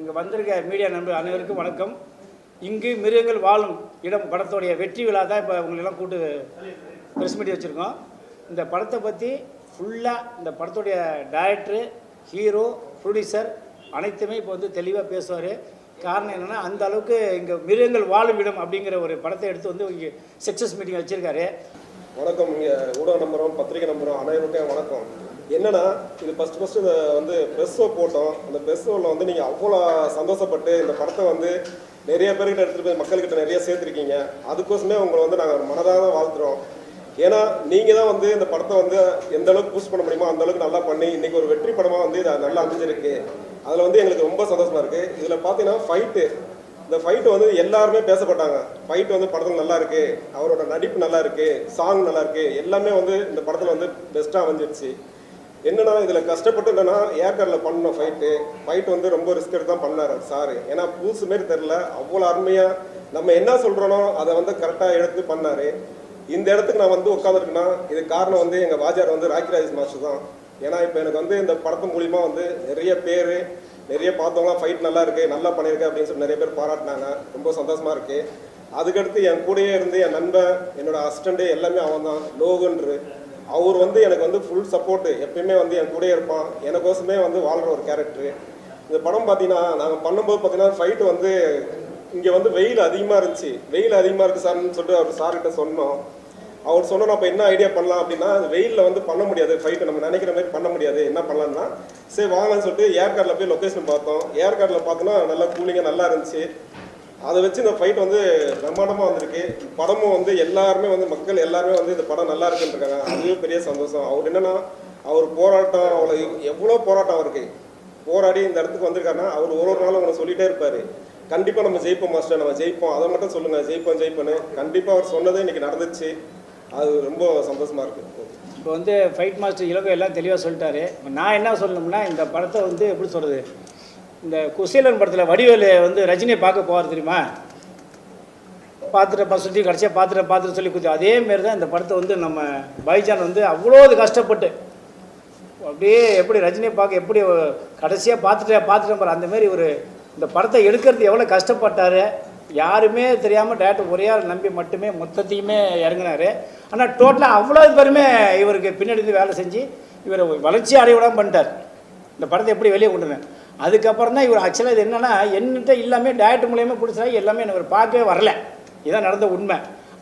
இங்கே வந்திருக்க மீடியா நண்பர் அனைவருக்கும் வணக்கம். இங்கு மிருகங்கள் வாழும் இடம் படத்தோடைய வெற்றி விழா தான் இப்போ உங்களெல்லாம் கூட்டு ப்ரெஸ் மீட் வச்சுருக்கோம். இந்த படத்தை பற்றி ஃபுல்லாக இந்த படத்துடைய டைரக்டரு ஹீரோ ப்ரொடியூசர் அனைத்துமே இப்போ வந்து தெளிவாக பேசுவார். காரணம் என்னென்னா அந்த அளவுக்கு இங்கே மிருகங்கள் வாழும் இடம் அப்படிங்கிற ஒரு படத்தை எடுத்து வந்து இங்கே சக்ஸஸ் மீட்டிங் வச்சுருக்காரு. வணக்கம். இங்கே ஊடக நம்பரும் பத்திரிகை நம்பரும் அனைவருக்கும் வணக்கம். என்னன்னா இது ஃபர்ஸ்ட் ஃபர்ஸ்ட் இதை வந்து ப்ரெஸ் ஷோ போட்டோம். அந்த ப்ரெஸ் ஷோவில் வந்து நீங்கள் அவ்வளோ சந்தோஷப்பட்டு இந்த படத்தை வந்து நிறைய பேர்கிட்ட எடுத்துகிட்டு போய் மக்கள்கிட்ட நிறைய சேர்த்துருக்கீங்க. அதுக்கோசமே உங்களை வந்து நாங்கள் மனதாக தான் வாழ்த்துறோம். ஏன்னா நீங்கள் தான் வந்து இந்த படத்தை வந்து எந்த அளவுக்கு பூஸ்ட் பண்ண முடியுமோ அந்த அளவுக்கு நல்லா பண்ணி இன்றைக்கி ஒரு வெற்றி படமாக வந்து இதை நல்லா அமைஞ்சிருக்கு. அதில் வந்து எங்களுக்கு ரொம்ப சந்தோஷமாக இருக்குது இதில் பார்த்தீங்கன்னா ஃபைட்டு இந்த ஃபைட்டு வந்து எல்லாருமே பேசப்பட்டாங்க. ஃபைட்டு வந்து படத்தில் நல்லா இருக்கு. அவரோட நடிப்பு நல்லா இருக்கு. சாங் நல்லா இருக்கு. எல்லாமே வந்து இந்த படத்தில் வந்து பெஸ்ட்டாக அமைஞ்சிருச்சு. என்னன்னா இதில் கஷ்டப்பட்டு என்னன்னா ஏர்கார்டில் பண்ணோம் ஃபைட்டு ஃபைட் வந்து ரொம்ப ரிஸ்க் எடுத்து தான் பண்ணார் சார். ஏன்னா புதுசு மாரி தெரில அவ்வளோ அருமையாக நம்ம என்ன சொல்கிறோனோ அதை வந்து கரெக்டாக எடுத்து பண்ணார். இந்த இடத்துக்கு நான் வந்து உட்காந்துருக்கேன்னா இது காரணம் வந்து எங்கள் வாஜார் வந்து ராஜ் மாஸ்டர் தான். ஏன்னா இப்போ எனக்கு வந்து இந்த படத்து மூலிமா வந்து நிறைய பேர் நிறைய பார்த்தவங்களாம் ஃபைட் நல்லா இருக்கு நல்லா பண்ணியிருக்கு அப்படின்னு சொல்லி நிறைய பேர் பாராட்டினாங்க. ரொம்ப சந்தோஷமா இருக்கு. அதுக்கடுத்து என் கூடயே இருந்து என் நண்பன் என்னோட அசிஸ்டண்ட்டு எல்லாமே அவன் தான் லோகன்று அவர் வந்து எனக்கு வந்து ஃபுல் சப்போர்ட்டு எப்பயுமே வந்து என் கூட இருப்பான். எனக்கோசமே வந்து வாழ்கிற ஒரு கேரக்டரு இந்த படம் பார்த்தீங்கன்னா நாங்கள் பண்ணும்போது பார்த்தீங்கன்னா ஃபைட்டு வந்து இங்கே வந்து வெயில் அதிகமாக இருந்துச்சு. வெயில் அதிகமாக இருக்குது சார்னு சொல்லிட்டு அவர் சார்கிட்ட சொன்னோம். அவர் சொன்னோம் அப்போ என்ன ஐடியா பண்ணலாம் அப்படின்னா வெயிலில் வந்து பண்ண முடியாது ஃபைட்டு நம்ம நினைக்கிற மாதிரி பண்ண முடியாது. என்ன பண்ணலாம்னா சரி வாங்கன்னு சொல்லிட்டு ஏர்கார்டில் போய் லொக்கேஷன் பார்த்தோம். ஏர்கார்டில் பார்த்தோன்னா நல்லா கூலிங்காக நல்லா இருந்துச்சு. அதை வச்சு இந்த ஃபைட் வந்து பிரம்மாண்டமாக வந்திருக்கு. படமும் வந்து எல்லாருமே வந்து மக்கள் எல்லாருமே வந்து இந்த படம் நல்லா இருக்குன்னு இருக்காங்க. அதுவே பெரிய சந்தோஷம். அவர் என்னன்னா அவர் போராட்டம் அவ்வளோ எவ்வளோ போராட்டம் அவருக்கு. போராடி இந்த இடத்துக்கு வந்திருக்காருன்னா அவர் ஒரு ஒரு நாளும் உங்களை சொல்லிகிட்டே இருப்பார். கண்டிப்பாக நம்ம ஜெயிப்போம் மாஸ்டர் நம்ம ஜெயிப்போம். அதை மட்டும் சொல்லுங்கள் ஜெயிப்போம் ஜெயிப்போன்னு கண்டிப்பாக அவர் சொன்னதே இன்றைக்கி நடந்துச்சு அது ரொம்ப சந்தோஷமாக இருக்குது இப்போ வந்து ஃபைட் மாஸ்டர் இலக்கம் எல்லாம் தெளிவாக சொல்லிட்டாரு. நான் என்ன சொல்லணும்னா இந்த படத்தை வந்து எப்படி சொல்கிறது இந்த குசீலன் படத்தில் வடிவேலு வந்து ரஜினியை பார்க்க போவார் தெரியுமா? பார்த்துட்டு சுற்றி கடைசியாக பார்த்துட்டு பார்த்துட்டு சொல்லி கொடுத்து அதே மாரி தான் இந்த படத்தை வந்து நம்ம பைஜான் வந்து அவ்வளோ கஷ்டப்பட்டு அப்படியே எப்படி ரஜினியை பார்க்க எப்படி கடைசியாக பார்த்துட்டு பார்த்துட்டு பாரு ஒரு இந்த படத்தை எடுக்கிறது எவ்வளோ கஷ்டப்பட்டார் யாருமே தெரியாமல் டேரக்டர் ஒரே ஆள் நம்பி மட்டுமே மொத்தத்தையுமே இறங்கினார். ஆனால் டோட்டலாக அவ்வளோ பேருமே இவருக்கு பின்னாடி இருந்து வேலை செஞ்சு இவரை வளர்ச்சி அடைய பண்ணிட்டார். இந்த படத்தை எப்படி வெளியே கொண்டு அதுக்கப்புறம் தான் இவர் ஆக்சுவலாக இது என்னென்னா என்கிட்ட எல்லாமே டயட் மூலயமா பிடிச்சா எல்லாமே எனக்கு இவர் பார்க்கவே வரல. இதான் நடந்த உண்மை.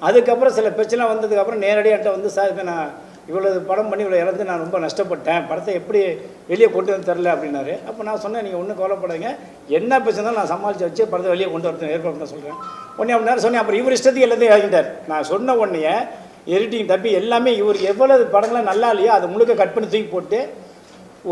அதுக்கப்புறம் சில பிரச்சனை வந்ததுக்கப்புறம் நேரடியாக என்கிட்ட வந்து சார் இப்போ நான் இவ்வளோ படம் பண்ணி இவ்வளோ இறந்து நான் ரொம்ப நஷ்டப்பட்டேன். படத்தை எப்படி வெளியே கொண்டு வந்து தரல? அப்படின்னாரு. அப்போ நான் சொன்னேன் நீங்கள் ஒன்றும் கவலைப்படாதீங்க. என்ன பிரச்சனை நான் சமாளித்து வச்சு படத்தை வெளியே கொண்டு வரது ஏற்பாடு தான் சொல்கிறேன் உடனே அப்படி நேரம் சொன்னேன் அப்புறம் இவர் இஷ்டத்துக்கு எல்லாத்தையும் இறங்கிட்டார் நான் சொன்ன உடனே எடிட்டிங் தப்பி எல்லாமே இவர் எவ்வளவு படங்கள்லாம் நல்லா இல்லையோ அதை முழுக்க கட் பண்ணி தூக்கி போட்டு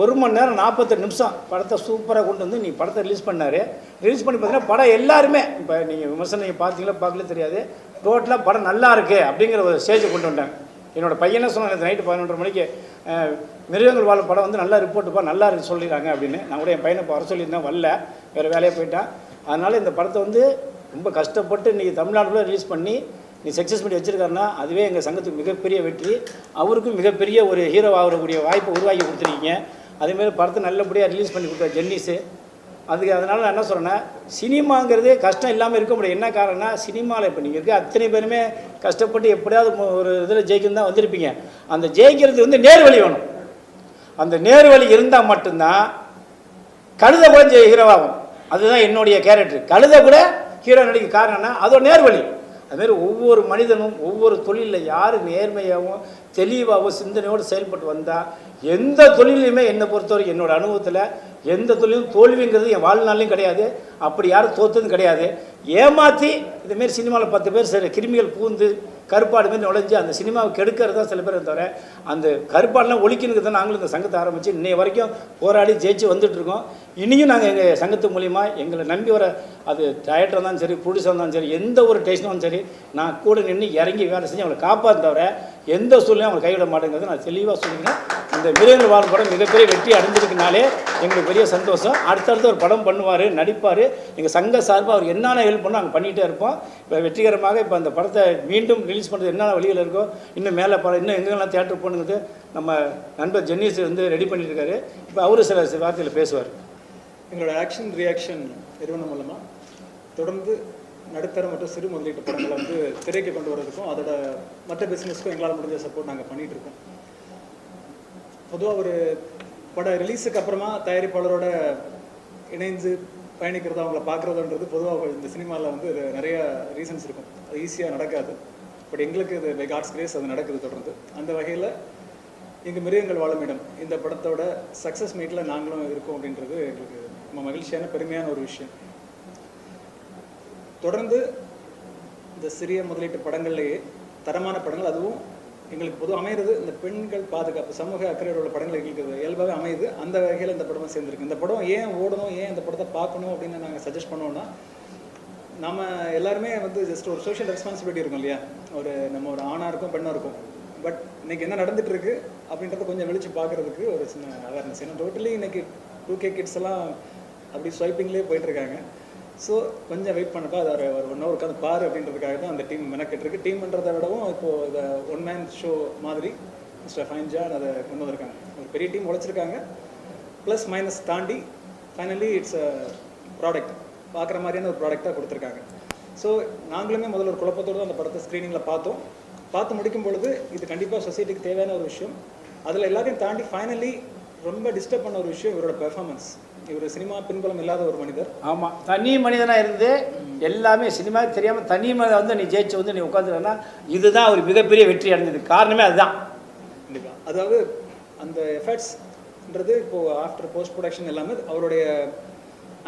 ஒரு மணி நேரம் நாற்பத்தெட்டு நிமிஷம் படத்தை சூப்பராக கொண்டு வந்து நீ படத்தை ரிலீஸ் பண்ணார். ரிலீஸ் பண்ணி பார்த்தீங்கன்னா படம் எல்லாருமே இப்போ நீங்கள் விமர்சனம் நீங்கள் பார்த்தீங்களா பார்க்கல தெரியாது. டோட்டலாக படம் நல்லா இருக்குது அப்படிங்கிற ஒரு ஸ்டேஜை கொண்டு வந்தேன். என்னோடய பையனை சொன்னாங்க நைட்டு பதினொன்றரை மணிக்கு மிருகங்கள் வாழ படம் வந்து நல்லா ரிப்போர்ட்டுப்பா நல்லா இருக்கு சொல்லிடுறாங்க அப்படின்னு. நான் கூட என் பையனை இப்போ வர சொல்லியிருந்தேன் வரல. வேறு வேலையை போயிட்டான். அதனால் இந்த படத்தை வந்து ரொம்ப கஷ்டப்பட்டு இன்றைக்கி தமிழ்நாட்டில் ரிலீஸ் பண்ணி நீ சக்ஸஸ் பண்ணி வச்சிருக்காருன்னா அதுவே எங்கள் சங்கத்துக்கு மிகப்பெரிய வெற்றி. அவருக்கும் மிகப்பெரிய ஒரு ஹீரோ ஆகக்கூடிய வாய்ப்பை உருவாக்கி கொடுத்துருக்கீங்க. அதேமாரி படத்தை நல்லபடியாக ரிலீஸ் பண்ணி கொடுத்த ஜென்னிஸு. அதுக்கு அதனால் நான் என்ன சொல்கிறேன்னா சினிமாங்கிறது கஷ்டம் இல்லாமல் இருக்க முடியும் என்ன காரணம்னா சினிமாவில் இப்போ நீங்கள் இருக்க அத்தனை பேருமே கஷ்டப்பட்டு எப்படியாவது ஒரு இதில் ஜெயிக்கணும் தான் வந்திருப்பீங்க. அந்த ஜெயிக்கிறது வந்து நேர்வழி வேணும். அந்த நேர்வழி இருந்தால் மட்டும்தான் கழுத கூட ஹீரோவாகும் அதுதான் என்னுடைய கேரக்டர் கழுதை கூட ஹீரோ நடிக்க காரணம்னா அதோட நேர்வழி. அதுமாரி ஒவ்வொரு மனிதனும் ஒவ்வொரு தொழிலில் யார் நேர்மையாகவும் தெளிவாகவும் சிந்தனையோடு செயல்பட்டு வந்தால் எந்த தொழிலையுமே என்னை பொறுத்தவரைக்கும் என்னோடய அனுபவத்தில் எந்த தொழிலும் தோல்விங்கிறது என் வாழ்நாளையும் கிடையாது. அப்படி யாரும் தோத்ததும் கிடையாது. ஏமாற்றி இதுமாரி சினிமாவில் பத்து பேர் சில கிருமிகள் பூந்து கருப்பாடு மாரி நுழைஞ்சு அந்த சினிமாவை கெடுக்கிறது தான் சில பேர் தவிர அந்த கருப்பாடெலாம் ஒழிக்கணுங்கிறது தான் நாங்களும் இந்த சங்கத்தை ஆரம்பித்து இன்னைய வரைக்கும் போராடி ஜெயிச்சு வந்துட்டு இருக்கோம். இனியும் நாங்கள் எங்கள் சங்கத்து மூலிமா எங்களை நம்பி வர அது டயட்டர் இருந்தாலும் சரி ப்ரொடியூசர் இருந்தாலும் சரி எந்த ஒரு டேஷனும் சரி நான் கூட நின்று இறங்கி வேலை செஞ்சு அவங்களை காப்பாற்ற தவிர எந்த சூழ்நிலையும் அவங்களை கைவிட மாட்டேங்கிறது நான் தெளிவாக சொல்லிக்கிறேன். இந்த மிருகங்கள் வாழும் படம் மிகப்பெரிய வெற்றி அடைஞ்சிருக்கனாலே எங்களுக்கு பெரிய சந்தோஷம். அடுத்தடுத்து ஒரு படம் பண்ணுவார் நடிப்பார். எங்கள் சங்க சார்பாக அவர் என்னென்ன ஹெல்ப் பண்ணோம் நாங்கள் பண்ணிகிட்டே இருப்போம். இப்போ வெற்றிகரமாக இப்போ அந்த படத்தை மீண்டும் ரிலீஸ் பண்ணுறது என்னென்ன வழியில் இருக்கோ இன்னும் மேலே படம் இன்னும் எங்கெல்லாம் தேட்டர் போகணுங்கிறது நம்ம நண்பர் ஜென்னிஸ் வந்து ரெடி பண்ணிட்டு இப்போ அவரு சில சில வார்த்தையில் பேசுவார். எங்களோட ஆக்ஷன் ரியாக்ஷன் நிறுவனம் மூலமாக தொடர்ந்து நடுத்தர மற்றும் சிறு முதலீட்டு படங்களை வந்து திரைக்கு கொண்டு வரதுக்கும் அதோட மற்ற பிஸ்னஸ்க்கும் எங்களால் முடிஞ்ச சப்போர்ட் நாங்கள் பண்ணிகிட்டு இருக்கோம். பொதுவாக ஒரு பட ரிலீஸுக்கு அப்புறமா தயாரிப்பாளரோட இணைந்து பயணிக்கிறது அவங்கள பார்க்குறதுன்றது பொதுவாக இந்த சினிமாவில் வந்து நிறைய ரீசன்ஸ் இருக்கும். அது ஈஸியாக நடக்காது. பட் எங்களுக்கு இது பை காட்ஸ் கிரேஸ் அது நடக்குது தொடர்ந்து. அந்த வகையில் எங்கள் மிருகங்கள் வாழும் இடம். இந்த படத்தோட சக்ஸஸ் மீட்டில் நாங்களும் இருக்கோம் அப்படின்றது எங்களுக்கு ரொம்ப மகிழ்ச்சியான பெருமையான ஒரு விஷயம். தொடர்ந்து இந்த சிறிய முதலீட்டு படங்கள்லேயே தரமான படங்கள் அதுவும் எங்களுக்கு பொதுவாக அமையிறது இந்த பெண்கள் பாதுகாப்பு சமூக அக்கறையோட உள்ள படங்கள் எங்களுக்கு இயல்பாகவே அமையுது. அந்த வகையில் இந்த படமும் சேர்ந்துருக்கு. இந்த படம் ஏன் ஓடணும் ஏன் இந்த படத்தை பார்க்கணும் அப்படின்னு நாங்கள் சஜஸ்ட் பண்ணோம்னா நம்ம எல்லாருமே வந்து ஜஸ்ட் ஒரு சோஷியல் ரெஸ்பான்சிபிலிட்டி இருக்கும் இல்லையா? ஒரு நம்ம ஒரு ஆணாக இருக்கும் பெண்ணாக இருக்கும். பட் இன்னைக்கு என்ன நடந்துட்டு இருக்கு அப்படின்றத கொஞ்சம் வெளிச்சு பார்க்கறதுக்கு ஒரு சின்ன அவேர்னஸ் ஏன்னா டோட்டலி இன்னைக்கு டூ கே கிட்ஸ் எல்லாம் அப்படி ஸ்வைப்பிங்லேயே போயிட்டு இருக்காங்க. ஸோ கொஞ்சம் வெயிட் பண்ணப்பா அதை ஒரு ஒரு ஒன் ஹவர் உட்காந்து பாரு அப்படின்றதுக்காக தான் அந்த டீம் மெனக்கெட்டுருக்கு. டீம்ன்றதை விடவும் இப்போ இதை ஒன் மேன் ஷோ மாதிரி மிஸ்டர் ஃபைன்ஜா அதை கொண்டு வந்திருக்காங்க. ஒரு பெரிய டீம் உழைச்சிருக்காங்க ப்ளஸ் மைனஸ் தாண்டி ஃபைனலி இட்ஸ் அ ப்ராடக்ட் பார்க்குற மாதிரியான ஒரு ப்ராடக்டாக கொடுத்துருக்காங்க. ஸோ நாங்களுமே முதல்ல ஒரு குழப்பத்தோடு தான் அந்த படத்தை ஸ்க்ரீனிங்கில் பார்த்தோம். பார்த்து முடிக்கும் பொழுது இது கண்டிப்பாக சொசைட்டிக்கு தேவையான ஒரு விஷயம். அதில் எல்லாத்தையும் தாண்டி ஃபைனலி ரொம்ப டிஸ்டர்ப் பண்ண ஒரு விஷயம் இவரோட பெர்ஃபார்மன்ஸ் இவர் சினிமா பின்புலம் இல்லாத ஒரு மனிதர். ஆமாம் தனி மனிதனாக இருந்து எல்லாமே சினிமாவுக்கு தெரியாமல் தனி மனிதன் வந்து நீ ஜெயிச்சு வந்து நீ உட்காந்துருன்னா இதுதான் ஒரு மிகப்பெரிய வெற்றி அடைஞ்சது. காரணமே அதுதான். கண்டிப்பாக அதாவது அந்த எஃபர்ட்ஸ்ன்றது இப்போது ஆஃப்டர் போஸ்ட் ப்ரொடக்ஷன் எல்லாமே அவருடைய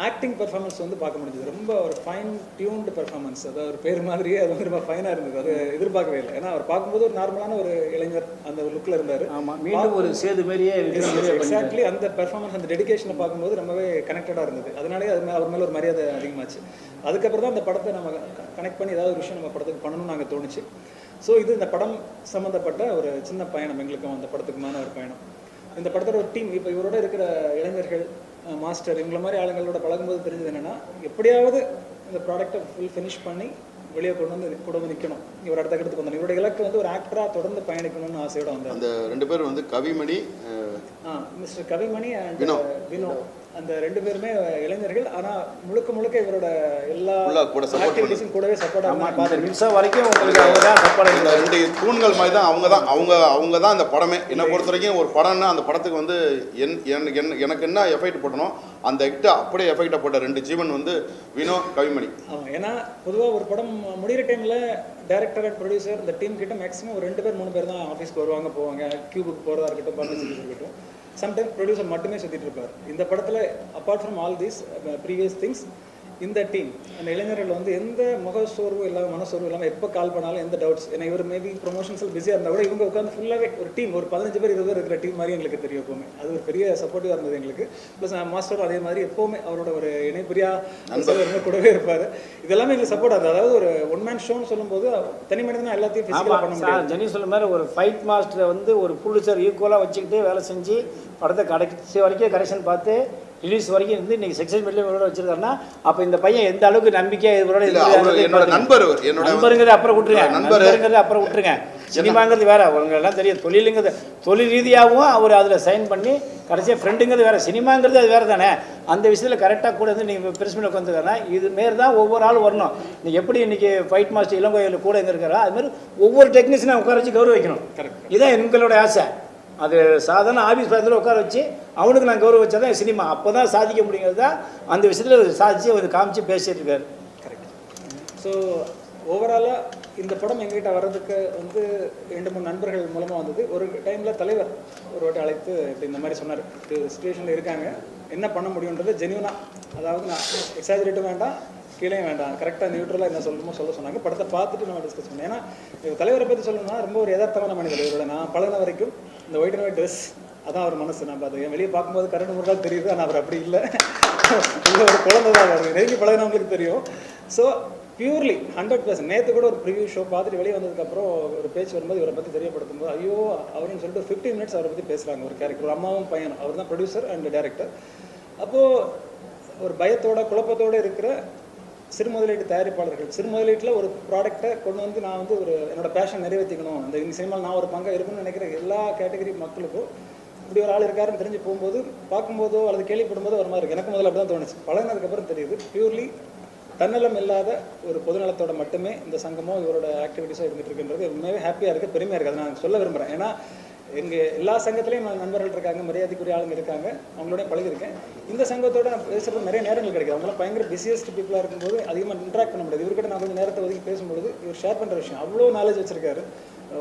ஆக்டிங் பெர்ஃபார்மன்ஸ் வந்து பார்க்க முடிஞ்சது. ரொம்ப ஒரு ஃபைன் டியூன்டு பெர்ஃபார்மன்ஸ் அது ஒரு பேர் மாதிரியே அது வந்து ரொம்ப ஃபைனாக இருந்தது. அது எதிர்பார்க்கவே இல்லை. ஏன்னா அவர் பார்க்கும்போது ஒரு நார்மலான ஒரு இளைஞர் அந்த ஒரு லுக்கில் இருந்தார். ஆமாம் மீண்டும் ஒரு சேது மாரியே. எக்ஸாக்ட்லி அந்த பெர்ஃபார்மன்ஸ் அந்த டெடிகேஷனை பார்க்கும்போது ரொம்பவே கனெக்டடாக இருந்தது. அதனாலே அது அவர் மேலே ஒரு மரியாதை அதிகமாச்சு. அதுக்கப்புறம் தான் அந்த படத்தை நம்ம கனெக்ட் பண்ணி ஏதாவது ஒரு விஷயம் நம்ம படத்துக்கு பண்ணணும்னு நாங்கள் தோணுச்சு. ஸோ இது இந்த படம் சம்மந்தப்பட்ட ஒரு சின்ன பயணம். எங்களுக்கும் அந்த படத்துக்குமான ஒரு பயணம். இந்த படத்தோட ஒரு டீம் இப்போ இவரோட இருக்கிற இளைஞர்கள் மாஸ்டர் இவங்கள மாதிரி ஆளுங்களோட பழகும்போது தெரிஞ்சது என்னென்னா எப்படியாவது இந்த ப்ராடக்ட்டை ஃபுல் ஃபினிஷ் பண்ணி வெளியே கொண்டு வந்து கூட வந்து நிற்கணும் இவர் அடுத்த கட்டத்துக்கு வந்தோம் இவரோட இலக்கு வந்து ஒரு ஆக்டராக தொடர்ந்து பயணிக்கணும்னு ஆசையோட வந்தார். அந்த ரெண்டு பேர் வந்து கவிமணி மிஸ்டர் கவிமணி அண்ட் வினோ. வினோ. அந்த ரெண்டு பேருமே இளைஞர்கள். ஆனா முழுக்க முழுக்க இவரோட எல்லா கூட ஆக்டிவிட்டிஸும் கூடவே சப்போர்ட் ஆமாம் ஆகும் நிமிஷம் வரைக்கும் உங்களுக்கு அவங்க தான் சப்போர்ட் இந்த ரெண்டு தூண்கள் மாதிரி தான் அவங்க தான். அவங்க அவங்க தான் இந்த படமே. என்னை பொறுத்த வரைக்கும் ஒரு படம்னா அந்த படத்துக்கு வந்து என் என் என்- எனக்கு என்ன எஃபெக்ட் போட்டனோ அந்த எக்ட் அப்படியே எஃபெக்டை போட்ட ரெண்டு ஜீவன் வந்து வினோ கவிமணி ஆமாம் ஏன்னா பொதுவா ஒரு படம் முடிகிற டைம்ல டைரக்டர் அண்ட் ப்ரொடியூசர் இந்த டீம் கிட்ட மேக்ஸிமம் ஒரு ரெண்டு பேர் மூணு பேர் தான் ஆஃபீஸ்க்கு வருவாங்க போவாங்க. கியூபுக்கு போகிறதா இருக்கட்டும் பார்ட்னர்ஷிப் இருக்கட்டும். சம்டைம்ஸ் ப்ரொடியூசர் மட்டுமே சுற்றிட்டு இருப்பார். இந்த படத்தில் apart from all these previous things இந்த டீம் அந்த இளைஞர்கள் வந்து எந்த முக சோர்வு இல்லாமல் மனசோர்வு இல்லாமல் எப்போ கால் பண்ணாலும் எந்த டவுட்ஸ் ஏன்னா இவர் மேபி ப்ரொமோஷன்ஸில் பிஸியாக இருந்தால் கூட இவங்க உட்காந்து ஃபுல்லாகவே ஒரு டீம் ஒரு பதினஞ்சு பேர் இருபது பேர் இருக்கிற டீம் மாதிரி எங்களுக்கு தெரியும் எப்போவுமே. அது ஒரு பெரிய சப்போர்ட்டிவாக இருந்தது எங்களுக்கு. ப்ளஸ் மாஸ்டர் அதே மாதிரி எப்போவுமே அவரோட ஒரு இணைப்பிரியா நண்பர். கூடவே இருப்பார். இதெல்லாமே எங்களுக்கு சப்போர்ட் ஆகுது அதாவது ஒரு ஒன் மேன் ஷோன்னு சொல்லும்போது தனி மனிதனா எல்லாத்தையும் ஃபிசிக்கலாக பண்ண சார் ஜெனி சொன்ன மாதிரி ஒரு ஃபைட் மாஸ்டரை வந்து ஒரு ப்ரொடியூசர் ஈக்குவலாக வச்சுக்கிட்டு வேலை செஞ்சு படத்தை கடைசி வரைக்கும் கரெக்ஷன் பார்த்து ரிலீஸ் வரைக்கும் இருந்து இன்னைக்கு சக்ஸஸ் மீட்ல இவரோட வச்சிருக்காருன்னா அப்போ இந்த பையன் எந்த அளவுக்கு நம்பிக்கையாக இவரோட என்னோட நண்பர் அவர் என்னோட நண்பருங்கிறது அப்புறம் விட்டுருங்க. நண்பர். நண்பருங்கிறது அப்புறம் விட்டுருங்க. சினிமாங்கிறது வேற உங்களுக்கு எல்லாம் தெரியும் தொழிலுங்கிறது தொழில் ரீதியாகவும் அவர் அதில் சைன் பண்ணி கடைசியாக ஃப்ரெண்டுங்கிறது வேற சினிமாங்கிறது அது வேற தானே அந்த விஷயத்தில் கரெக்டாக கூட வந்து நீங்கள் பெருசு பண்ணி உட்காந்துருக்காருன்னா இது மாரி தான் ஒவ்வொரு ஆளும் வரணும். நீ எப்படி இன்னைக்கு ஃபைட் மாஸ்டர் இளங்கோயில் கூட எங்கே இருக்காரோ அது மாதிரி ஒவ்வொரு டெக்னீஷியனை உட்கார வச்சு கௌரவிக்கணும். இதுதான் எங்களோட ஆசை. அது சாதாரண ஆஃபீஸ் பக்கத்தில் உட்கார வச்சு அவனுக்கு நான் கௌரவம் வச்சா தான் சினிமா. அப்போ தான் சாதிக்க முடியுங்கிறது தான் அந்த விஷயத்தில் சாதிச்சு அவர் காமிச்சு பேசிட்டு இருக்காரு. கரெக்ட் ஸோ ஓவராலாக இந்த படம் எங்ககிட்ட வர்றதுக்கு வந்து ரெண்டு மூணு நண்பர்கள் மூலமாக வந்தது. ஒரு டைமில் தலைவர் ஒரு வாட்டி அழைத்து இப்படி இந்த மாதிரி சொன்னார். சுச்சுவேஷனில் இருக்காங்க. என்ன பண்ண முடியுன்றது ஜென்யூனாக அதாவது நான் எக்ஸாஜரேட்டும் வேண்டாம். கீழே வேண்டாம். கரெக்டாக நியூட்ரலாக என்ன சொல்லணுமோ சொல்ல சொன்னாங்க. படத்தை பார்த்துட்டு நம்ம டிஸ்கஸ் பண்ணோம். ஏன்னா இவர் தலைவரை பற்றி சொல்லணும்னா ரொம்ப ஒரு யதார்த்தமான மனிதர் இவரோட. நான் பழகின வரைக்கும் இந்த ஒயிட் அண்ட் ஒயிட் ட்ரெஸ் அதான் அவர் மனசு. நான் பார்த்து வெளியே பார்க்கும்போது கரண்ட் முறையாக தெரியுது. ஆனால் அவர் அப்படி இல்லை. இல்லை ஒரு குழந்தை தான் அவர். நெருங்கி பழகினவங்களுக்கு தெரியும். ஸோ பியூர்லி ஹண்ட்ரட் பர்சன்ட் நேற்று கூட ஒரு ப்ரிவியூ ஷோ பார்த்துட்டு வெளியே வந்ததுக்கப்புறம் ஒரு பேச்சு வரும்போது இவரை பற்றி தெரியப்படுத்தும் போது ஐயோ அவருன்னு சொல்லிட்டு ஃபிஃப்டி மினிட்ஸ் அவரை பற்றி பேசுகிறாங்க ஒரு கேரக்டர் அம்மாவும் பையன் அவர் தான் ப்ரொடியூசர் அண்ட் டேரக்டர் அப்போது ஒரு பயத்தோட குழப்பத்தோடு இருக்கிற சிறு முதலீட்டு தயாரிப்பாளர்கள். சிறு முதலீட்டில் ஒரு ப்ராடக்டை கொண்டு வந்து நான் வந்து ஒரு என்னோட பேஷன் நிறைவேற்றிக்கணும் இந்த இந்த சினிமாவில் நான் ஒரு பங்காக இருக்கணும்னு நினைக்கிற எல்லா கேட்டகரி மக்களுக்கும் இப்படி ஒரு ஆள் இருக்காருன்னு தெரிஞ்சு போகும்போது பார்க்கும்போதோ அல்லது கேள்விப்படும்போதோ ஒரு மாதிரி இருக்குது எனக்கு முதல்ல அப்படி தான் தோணுச்சு பழகினதுக்கப்புறம் தெரியுது. பியூர்லி தன்னலம் இல்லாத ஒரு பொதுநலத்தோட மட்டுமே இந்த சங்கமோ இவரோட ஆக்டிவிட்டிஸோ இருந்துட்டு இருக்குன்றது உண்மையாகவே ஹாப்பியாக இருக்குது பெருமையாக இருக்குது அதை நான் சொல்ல விரும்புகிறேன் ஏன்னா எங்கள் எல்லா சங்கத்துலேயும் நண்பர்கள் இருக்காங்க மரியாதைக்குரிய ஆளுங்க இருக்காங்க. அவங்களோடய பழகிருக்கேன் இந்த சங்கத்தோட நான் பேசுகிறது நிறைய நேரங்கள் கிடைக்குது. அவங்களாம் பயங்கர பிஸியஸ்ட் பீப்புளாக இருக்கும்போது அதிகமாக இன்ட்ராக்ட் பண்ண முடியாது. இவர்கிட்ட நான் கொஞ்சம் நேரத்தை ஒதுக்கி பேசும்பொழுது இவர் ஷேர் பண்ணுற விஷயம் அவ்வளோ நாலேஜ் வச்சிருக்காரு.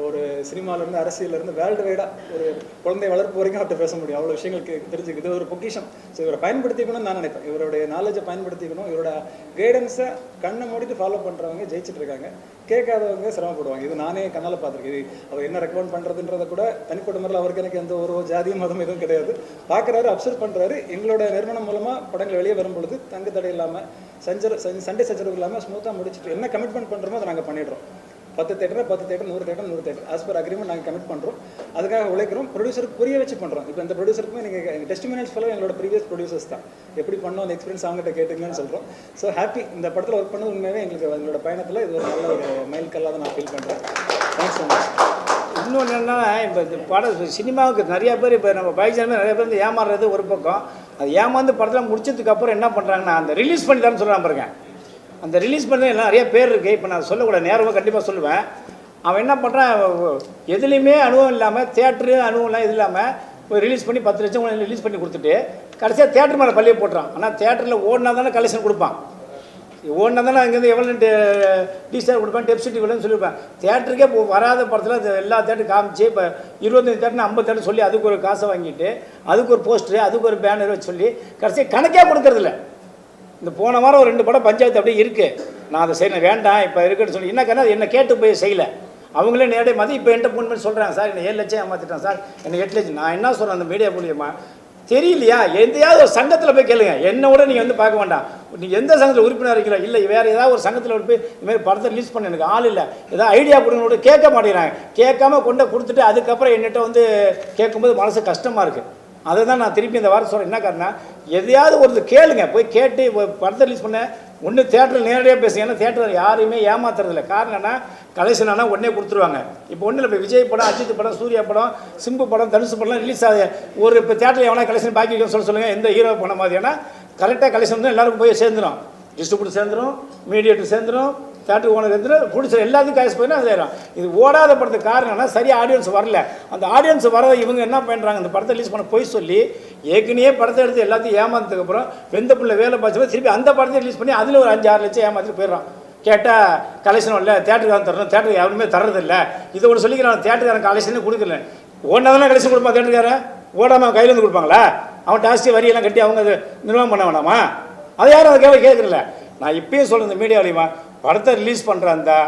ஒரு சினிமாலேருந்து அரசியலேருந்து வேர்ல்டு வைடாக ஒரு குழந்தை வளர்ப்பு வரைக்கும் அவர்கிட்ட பேச முடியும். அவ்வளோ விஷயங்களுக்கு தெரிஞ்சுக்கு இது ஒரு பொக்கிஷம். ஸோ இவரை பயன்படுத்திக்கணும்னு நான் நினைப்பேன். இவருடைய நாலேஜை பயன்படுத்திக்கணும். இவரோட கைடன்ஸை கண்ணை மூடிட்டு ஃபாலோ பண்ணுறவங்க ஜெயிச்சிட்டு இருக்காங்க. கேட்காதவங்க சிரமப்படுவாங்க. இது நானே கண்ணால் பார்த்துருக்கேன். இது அவர் என்ன ரெக்கமெண்ட் பண்ணுறதுன்றத கூட தனிப்பட்ட முறையில் அவருக்கு எனக்கு எந்த ஒரு ஜாதியும் மதம் எதுவும் கிடையாது. பார்க்குறாரு அப்சர்வ் பண்ணுறாரு எங்களோட நிறுவனம் மூலமாக படங்கள் வெளியே வரும்பொழுது தங்கு தடை இல்லாமல் சஞ்சர் சண்டை சச்சரவு இல்லாமல் ஸ்மூத்தாக முடிச்சுட்டு என்ன கமிட்மெண்ட் பண்ணுறோமோ அதை நாங்கள் பண்ணிடுறோம். பத்து தேட்டர் பத்து தேட்டர் நூறு தேட்டர் நூறு தேட்டர் ஆஸ் பர் அக்ரிமெண்ட் நாங்கள் கமிட் பண்ணுறோம் அதுக்காக உழைக்கிறோம். ப்ரொடியூசருக்கு புரிய வச்சு பண்ணுறோம் இப்போ இந்த ப்ரொடியூசருக்குமே நீங்கள் எங்கள் டெஸ்டிமினல்ஸ் ஃபுல்லாக எங்களோட ப்ரீவியஸ் ப்ரொடியூசர்ஸ் தான். எப்படி பண்ணோம் அந்த எக்ஸ்பீரியன்ஸ் அவங்ககிட்ட கேட்டுங்கன்னு சொல்கிறோம் ஸோ ஹாப்பி இந்த படத்தில் ஒர்க் பண்ணது உண்மையாகவே எங்களுக்கு எங்களோட பயணத்தில் இது ஒரு நல்ல ஒரு மைல்கல்லாக தான் நான் ஃபீல் பண்ணுறேன் தேங்க்ஸ் ஸோ மச் இன்னொன்று என்னன்னா இப்போ இந்த படம் சினிமாவுக்கு நிறைய பேர் இப்போ நம்ம பைக்ஜாமே நிறைய பேர் வந்து ஏமாறுறது ஒரு பக்கம். அது ஏமாந்து படத்தில் முடிச்சதுக்கப்புறம் என்ன பண்ணுறாங்கன்னா அந்த ரிலீஸ் பண்ணி தரேன்னு சொல்கிறான் பாருங்க. அந்த ரிலீஸ் பண்ண எல்லாம் நிறைய பேர் இருக்குது இப்போ நான் சொல்லக்கூடாது நேரமாக கண்டிப்பாக சொல்லுவேன். அவன் என்ன பண்ணுறான் எதுலேயுமே அனுபவம் இல்லாமல் தேட்ரு அனுபவம்லாம் இது இல்லாமல் ரிலீஸ் பண்ணி பத்து லட்சம் ரிலீஸ் பண்ணி கொடுத்துட்டு கடைசியாக தேட்டர் மேலே பள்ளியை போட்டுறான். ஆனால் தேட்டரில் ஓடினா தானே கலெக்ஷன் கொடுப்பான். ஓடினா தானே அங்கேருந்து எவ்வளோ டிஸ்டார் கொடுப்பேன் டெப்சிட்டி கொடுன்னு சொல்லியிருப்பேன். தேட்டருக்கே இப்போ வராத படத்தில் எல்லா தேட்டரும் காமிச்சு இப்போ இருபத்தஞ்சு தேட்டர்னு ஐம்பது தேட்டர் சொல்லி அதுக்கு ஒரு காசை வாங்கிட்டு அதுக்கு ஒரு போஸ்டரு அதுக்கு ஒரு பேனர் வச்சு சொல்லி கடைசியாக கணக்கே கொடுக்கறதில்ல. இந்த போன வாரம் ஒரு ரெண்டு படம் பஞ்சாயத்து அப்படியே இருக்குது நான் அதை செய்யணும் வேண்டாம் இப்போ இருக்குன்னு சொல்லி. என்ன கண்ணா என்னை கேட்டு போய் செய்யலை. அவங்களே நேரடியாக மாதிரி இப்போ என்கிட்ட ஃபோன் பண்ணி சொல்கிறாங்க சார் என்னை ஏழு லட்சம் ஏமாற்றிட்டேன் சார். என்னை எட்டு லட்சம். நான் என்ன சொல்கிறேன் அந்த மீடியா மூலியமாக தெரியலையா? எந்தையாவது ஒரு சங்கத்தில் போய் கேளுங்க. என்னை விட நீங்கள் வந்து பார்க்க வேண்டாம். நீங்கள் எந்த சங்கத்தில் உறுப்பினர் இருக்கீங்களா இல்லை வேறு ஏதாவது ஒரு சங்கத்தில் போய் இதுமாதிரி படத்தை ரிலீஸ் பண்ண எனக்கு ஆள் இல்லை. ஏதாவது ஐடியா கொடுங்க கூட கேட்க மாட்டேங்கிறாங்க. கேட்காம கொண்டு கொடுத்துட்டு அதுக்கப்புறம் என்னட்ட வந்து கேட்கும்போது மனசு கஷ்டமாக இருக்குது அதை தான் நான் திருப்பி இந்த வாரம் சொல்கிறேன் என்ன காரணம் எதையாவது ஒரு கேளுங்க. போய் கேட்டு படத்தை ரிலீஸ் பண்ண. ஒன்று தேட்டரில் நேரடியாக பேசுங்க. ஏன்னா தேட்டரில் யாரையுமே ஏமாத்துறதில்ல. காரணம் என்ன கலெக்ஷன் ஆனால் உடனே கொடுத்துருவாங்க. இப்போ ஒன்றும் இல்லை. இப்போ விஜய் படம் அஜித் படம் சூர்யா படம் சிம்பு படம் தனுசு படம்லாம் ரிலீஸ் ஆகுது. ஒரு இப்போ தேட்டரில் எவனா கலெக்ஷன் பாக்கி இருக்குன்னு சொல்ல சொல்லுங்கள் எந்த ஹீரோ படம் மாதிரி ஏன்னா கரெக்டாக கலெக்ஷன் தான் எல்லாருக்கும் போய் சேர்ந்துடும் டிஸ்ட்ரிபியூட்டர் சேர்ந்துடும் மீடியேட்டர் சேர்ந்துடும் தேட்டர் ஓனர் சேர்ந்துடும் பிடிச்ச எல்லாத்துக்கும் காசு போயினா அது இது ஓடாத படத்துக்கு காரணம்னா சரியாக ஆடியன்ஸ் வரல. அந்த ஆடியன்ஸ் வரதை இவங்க என்ன பண்ணுறாங்க இந்த படத்தை ரிலீஸ் பண்ண போய் சொல்லி ஏற்கனவே படத்தை எடுத்து எல்லாத்தையும் ஏமாந்ததுக்கப்புறம் வெந்த பிள்ளை வேலை பார்த்து திருப்பி அந்த படத்தை ரிலீஸ் பண்ணி அதில் ஒரு அஞ்சு ஆறு லட்சம் ஏமாற்றிட்டு போயிடறான். கேட்டால் கலெக்ஷன் இல்லை தேட்டருக்கு தரணும் தேட்டருக்கு யாருமே தர்றதில்ல. இதை ஒன்று சொல்லிக்கிறான் தேட்டருக்காரன் கலெக்ஷனே கொடுக்கல. ஓடினா தானே கலெக்ஷன் கொடுப்பான் தேட்டருக்காரன் ஓடாமல் கையில் வந்து கொடுப்பாங்களா? அவன் டாஸ்டி வரியெல்லாம் கட்டி அவங்க அதை நிர்வாகம் பண்ண வேணாமா? அதை யாரும் அதை கேள்வி கேட்குறல நான் இப்பயும் சொல்கிறேன் இந்த மீடியாவிலையுமா படத்தை ரிலீஸ் பண்ணுறாந்தா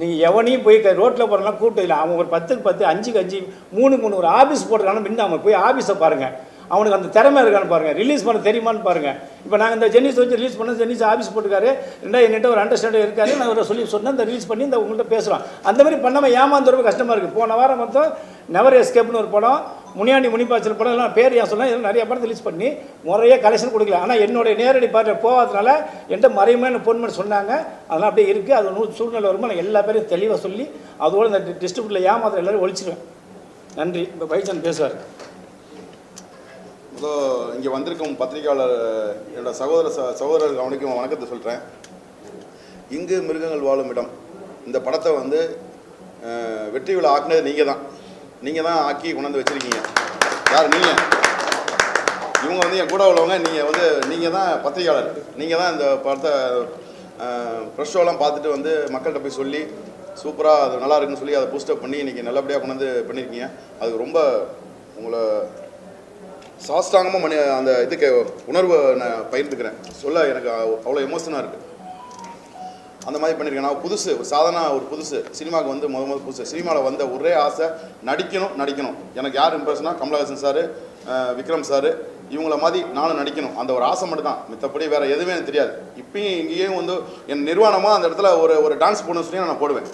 நீங்கள் எவனையும் போய் ரோட்டில் போகிறலாம் கூட்டம் இல்லை. அவன் ஒரு பத்துக்கு பத்து அஞ்சுக்கு அஞ்சு மூணுக்கு மூணு ஒரு ஆஃபீஸ் போட்டுருக்கான முன்ன அவன் போய் ஆஃபீஸை பாருங்கள் அவனுக்கு அந்த திறமை இருக்கான்னு பாருங்கள் ரிலீஸ் பண்ண தெரியுமான்னு பாருங்கள் இப்போ நாங்கள் இந்த ஜென்னிஸ் வச்சு ரிலீஸ் பண்ண ஜென்னிஸ் ஆஃபீஸ் போட்டுருக்காரு ரெண்டா என்கிட்ட ஒரு அண்டர்ஸ்டாண்டிங் இருக்காரு. நான் அவரை சொல்லி சொன்னேன். இந்த ரிலீஸ் பண்ணி இந்த உங்கள்கிட்ட பேசுகிறோம் அந்த மாதிரி பண்ணாமல் ஏமாந்து ரொம்ப கஷ்டமாக இருக்குது போன வாரம் மொத்தம் நெவர் எஸ்கேப்னு ஒரு படம் முனியாண்டி முனிப்பாச்சல் படம் எல்லாம் பேர் ஏன் சொன்னால் இதெல்லாம் நிறைய படம் ரிலீஸ் பண்ணி முறையாக கலெக்ஷன் கொடுக்கல. ஆனால் என்னுடைய நேரடி பார்வை போகாதனால என்கிட்ட மறைமையான ஃபோன் பண்ணி சொன்னாங்க. அதெல்லாம் அப்படியே இருக்குது அது நூறு சூழ்நிலை வருமா நான் எல்லா பேரையும் தெளிவாக சொல்லி அதோடு இந்த டிஸ்ட்ரிபியூட்டில் ஏமாத்திரம் எல்லாரும் ஒழிச்சிருவேன். நன்றி. இப்போ பைசன் பேசுவார். இதோ இங்கே வந்திருக்கும் பத்திரிகையாளர் என்னோட சகோதர ச சகோதரருக்கு அவனுக்கும் வணக்கத்தை சொல்கிறேன் இங்கு மிருகங்கள் வாழும் இடம். இந்த படத்தை வந்து வெற்றி விழா ஆக்குனது நீங்கள் தான் நீங்கள் தான் ஆக்கி கொண்டாந்து வச்சுருக்கீங்க. யார் நீங்கள் இவங்க வந்து என் கூட உள்ளவங்க நீங்கள் வந்து நீங்கள் தான் பத்திரிகையாளர். நீங்கள் தான் இந்த படத்தை ப்ரெஷ் ஷோலாம் பார்த்துட்டு வந்து மக்கள்கிட்ட போய் சொல்லி சூப்பராக அது நல்லா இருக்குன்னு சொல்லி அதை பூஸ்டப் பண்ணி இன்றைக்கி நல்லபடியாக கொண்டாந்து பண்ணியிருக்கீங்க அதுக்கு ரொம்ப உங்களை சாஸ்தாங்கமாக மணி அந்த இதுக்கு உணர்வை நான் பகிர்ந்துக்கிறேன். சொல்ல எனக்கு அவ்வளோ எமோஷனாக இருக்குது அந்த மாதிரி பண்ணியிருக்கேன் நான் புதுசு ஒரு சாதாரண ஒரு புதுசு. சினிமாவுக்கு வந்து முத முதல் புதுசு. சினிமாவில் வந்த ஒரே ஆசை நடிக்கணும் நடிக்கணும். எனக்கு யார் இம்ப்ரெஷனா கமலஹாசன் சார் விக்ரம் சார். இவங்கள மாதிரி நானும் நடிக்கணும். அந்த ஒரு ஆசை மட்டும் தான் மித்தப்படி வேறு எதுவுமே எனக்கு தெரியாது. இப்பயும் இங்கேயும் வந்து என் நிர்வாணமாக அந்த இடத்துல ஒரு ஒரு டான்ஸ் போடணும்னு சொல்லி நான் போடுவேன்.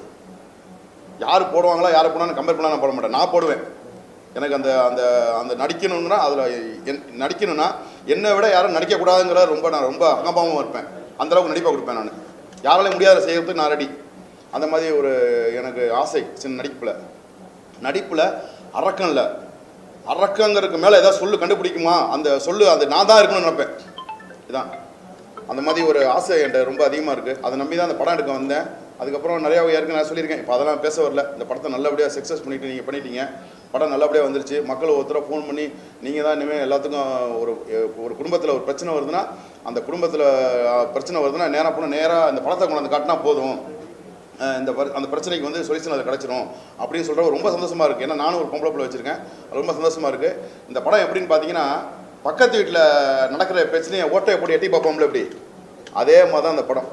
யார் போடுவாங்களா யார் போனாலும் கம்பேர் பண்ணால் நான் போட மாட்டேன். நான் போடுவேன். எனக்கு அந்த அந்த அந்த நடிக்கணுங்கிற அதில் என் நடிக்கணும்னா என்னை விட யாரும் நடிக்கக்கூடாதுங்கிற ரொம்ப நான் ரொம்ப அகம்பாவமாக இருப்பேன். அந்தளவுக்கு நடிப்பாக கொடுப்பேன் நான். யாராலையும் முடியாத செய்கிறதுக்கு நான் ரெடி அந்த மாதிரி ஒரு எனக்கு ஆசை சின்ன நடிப்பில். நடிப்பில் அரக்கம் இல்லை. அரக்கங்கிறதுக்கு மேலே ஏதாவது சொல்லு கண்டுபிடிக்குமா? அந்த சொல்லு அது நான் தான் இருக்கணும்னு நினைப்பேன். இதான். அந்த மாதிரி ஒரு ஆசை என்கிட்ட ரொம்ப அதிகமாக இருக்குது அதை நம்பி தான் அந்த படம் எடுக்க வந்தேன். அதுக்கப்புறம் நிறையா ஏற்கனவே நான் சொல்லியிருக்கேன். இப்போ அதெல்லாம் பேச வரல. இந்த படத்தை நல்லபடியாக சக்ஸஸ் பண்ணிட்டு நீங்கள் பண்ணிட்டீங்க. படம் நல்லபடியாக வந்துருச்சு. மக்கள் ஒருத்தர ஃபோன் பண்ணி நீங்கள் தான் இனிமேல் எல்லாத்துக்கும் ஒரு ஒரு குடும்பத்தில் ஒரு பிரச்சனை வருதுன்னா அந்த குடும்பத்தில் பிரச்சனை வருதுன்னா நேராக போனால் நேராக அந்த படத்தை கொண்டாந்து காட்டினா போதும். இந்த அந்த பிரச்சனைக்கு வந்து சொல்யூஷன் அது கிடச்சிரும். அப்படின்னு சொல்கிற ரொம்ப சந்தோஷமாக இருக்குது ஏன்னா நானும் ஒரு பொம்பளை பிள்ளை வச்சுருக்கேன். ரொம்ப சந்தோஷமாக இருக்குது இந்த படம் எப்படின்னு பார்த்தீங்கன்னா பக்கத்து வீட்டில் நடக்கிற பிரச்சனையை ஓட்டையை போட்டு எட்டி பார்ப்போம்ல எப்படி? அதே மாதிரி தான் அந்த படம்.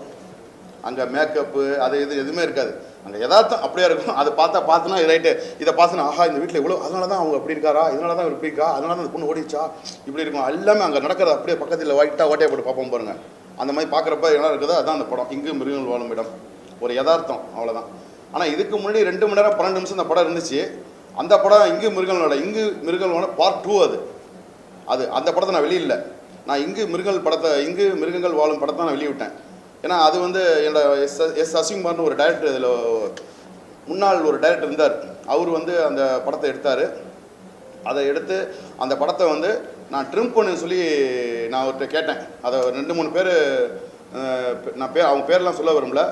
அங்கே மேக்கப்பு அது இது எதுவுமே இருக்காது. அங்கே யதார்த்தம் அப்படியே இருக்கும். அதை பார்த்தா பார்த்தனா ரைட்டு இதை பார்த்தனா ஆஹா இந்த வீட்டில் இவ்வளோ அதனால தான் அவங்க அப்படி இருக்காரா? இதனால தான் இப்படி இருக்கா? அதனால தான் அந்த பொண்ணு ஓடிச்சா இப்படி இருக்கும். எல்லாமே அங்கே நடக்கிறது அப்படியே பக்கத்தில் ஒயிட்டாக ஓட்டையை போட்டு பார்ப்போம் பாருங்கள் அந்த மாதிரி பார்க்குறப்ப என்ன இருக்குதோ அதான் அந்த படம். இங்கு மிருகங்கள் வாழும் இடம். ஒரு யதார்த்தம் அவ்வளோதான் ஆனால் இதுக்கு முன்னாடி ரெண்டு மணி நேரம் பன்னெண்டு நிமிஷம் அந்த படம் இருந்துச்சு. அந்த படம் இங்கு மிருகங்களோட இங்கு மிருகங்களோட பார்ட் டூ அது. அது அந்த படத்தை நான் வெளியிடல. நான் இங்கு மிருகங்கள் படத்தை இங்கு மிருகங்கள் வாழும் படத்தை நான் வெளியிட்டேன். ஏன்னா அது வந்து என்னோட எஸ் எஸ் அசிங்குமார்னு ஒரு டைரக்டர் இதில் முன்னாள் ஒரு டைரக்டர் இருந்தார். அவர் வந்து அந்த படத்தை எடுத்தார். அதை எடுத்து அந்த படத்தை வந்து நான் ட்ரிம் பண்ணுன்னு சொல்லி நான் அவர்கிட்ட கேட்டேன். அதை ரெண்டு மூணு பேர் நான் பேர் அவங்க பேர்லாம் சொல்ல விரும்பல.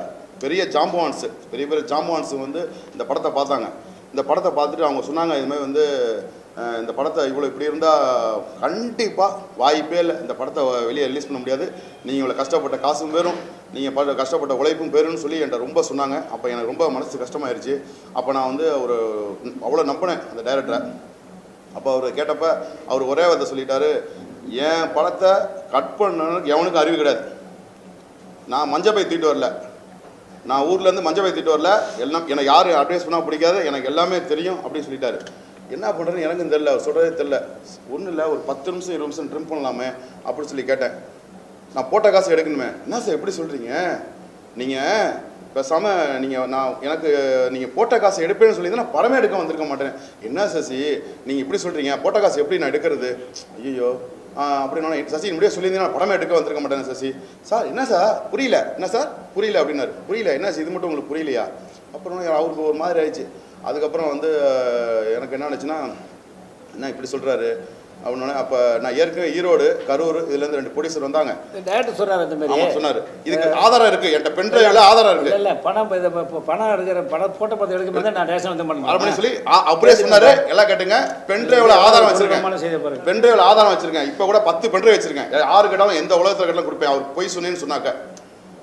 பெரிய ஜாம்பவான்ஸு பெரிய பெரிய ஜாம்பவான்ஸு வந்து இந்த படத்தை பார்த்தாங்க. இந்த படத்தை பார்த்துட்டு அவங்க சொன்னாங்க இதுமாதிரி வந்து இந்த படத்தை இவ்வளோ இப்படி இருந்தால் கண்டிப்பாக வாய்ப்பே இல்லை. இந்த படத்தை வெளியே ரிலீஸ் பண்ண முடியாது. நீங்கள் இவ்வளோ கஷ்டப்பட்ட காசும் வேறும் நீங்கள் பட கஷ்டப்பட்ட உழைப்பும் பேருன்னு சொல்லி என்கிட்ட ரொம்ப சொன்னாங்க. அப்போ எனக்கு ரொம்ப மனசு கஷ்டமாயிருச்சு. அப்போ நான் வந்து ஒரு அவ்வளோ நம்பினேன் அந்த டைரக்டரை அப்போ அவர் கேட்டப்ப அவர் ஒரே வார்த்தை சொல்லிட்டாரு என் படத்தை கட் பண்ணணுக்கு எவனுக்கும் அறிவு கிடையாது. நான் மஞ்சள் பை தூக்கிட்டு வரல. நான் ஊர்லேருந்து மஞ்சள் பை தூக்கிட்டு வரல. எல்லாம் எனக்கு யார் அட்வைஸ் பண்ணால் பிடிக்காது. எனக்கு எல்லாமே தெரியும் அப்படின்னு சொல்லிட்டாரு. என்ன பண்ணுறேன்னு எனக்கும் தெரில அவர் சொல்கிறதே தெரில ஒன்றும் இல்லை. ஒரு பத்து நிமிஷம் இருபது நிமிஷம் ட்ரிம் பண்ணலாமே அப்படின்னு சொல்லி கேட்டேன். நான் போட்ட காசு எடுக்கணுமே. என்ன சார் எப்படி சொல்கிறீங்க நீங்கள் பேசாமல் நீங்கள் நான் எனக்கு நீங்கள் போட்ட காசு எடுப்பேன்னு சொல்லி நான் படமே எடுக்க வந்திருக்க மாட்டேன். என்ன சசி? நீங்கள் இப்படி சொல்கிறீங்க போட்ட காசு எப்படி நான் எடுக்கிறது? ஐயோ அப்படின்னா சசி இப்படியே சொல்லியிருந்தீங்க நான் படமே எடுக்க வந்திருக்க மாட்டேன் சசி. சார் என்ன சார்? புரியல. என்ன சார்? புரியல அப்படின்னாரு. புரியல. என்ன சார்? இது மட்டும் உங்களுக்கு புரியலையா? அப்புறம் அவருக்கு ஒரு மாதிரி ஆயிடுச்சு. அதுக்கப்புறம் வந்து எனக்கு என்ன ஆச்சுன்னா என்ன இப்படி சொல்கிறாரு அப்படின்னு அப்போ நான் ஏற்கனவே ஈரோடு கரூர் இதுலேருந்து ரெண்டு ப்ரொடியூசர் வந்தாங்க. டேரக்டர் சொல்றாரு இந்த மாதிரி சொன்னார். இதுக்கு ஆதாரம் இருக்குது என்கிட்ட பென்ட்ரைவில் ஆதாரம் இருக்குது இல்ல பணம் இதை பணம் எடுக்கிற படம் போட்டோ பார்த்து எடுக்கும் போது நான் ரேஷன் வந்து பண்ணேன் சொல்லி ஆ, அப்படியே சொன்னாரு. எல்லாம் கேட்டுங்க. பென்ட்ரைவில் ஆதாரம் வச்சிருக்கேன். பென்ட்ரைவில் ஆதாரம் வச்சிருக்கேன். இப்போ கூட பத்து பென்ட்ரைவ் வச்சிருக்கேன். யாரு கேட்டாலும் எந்த உலகத்தில் கேட்டாலும் கொடுப்பேன். அவர் பொய் சொன்னேன்னு சொன்னாக்க.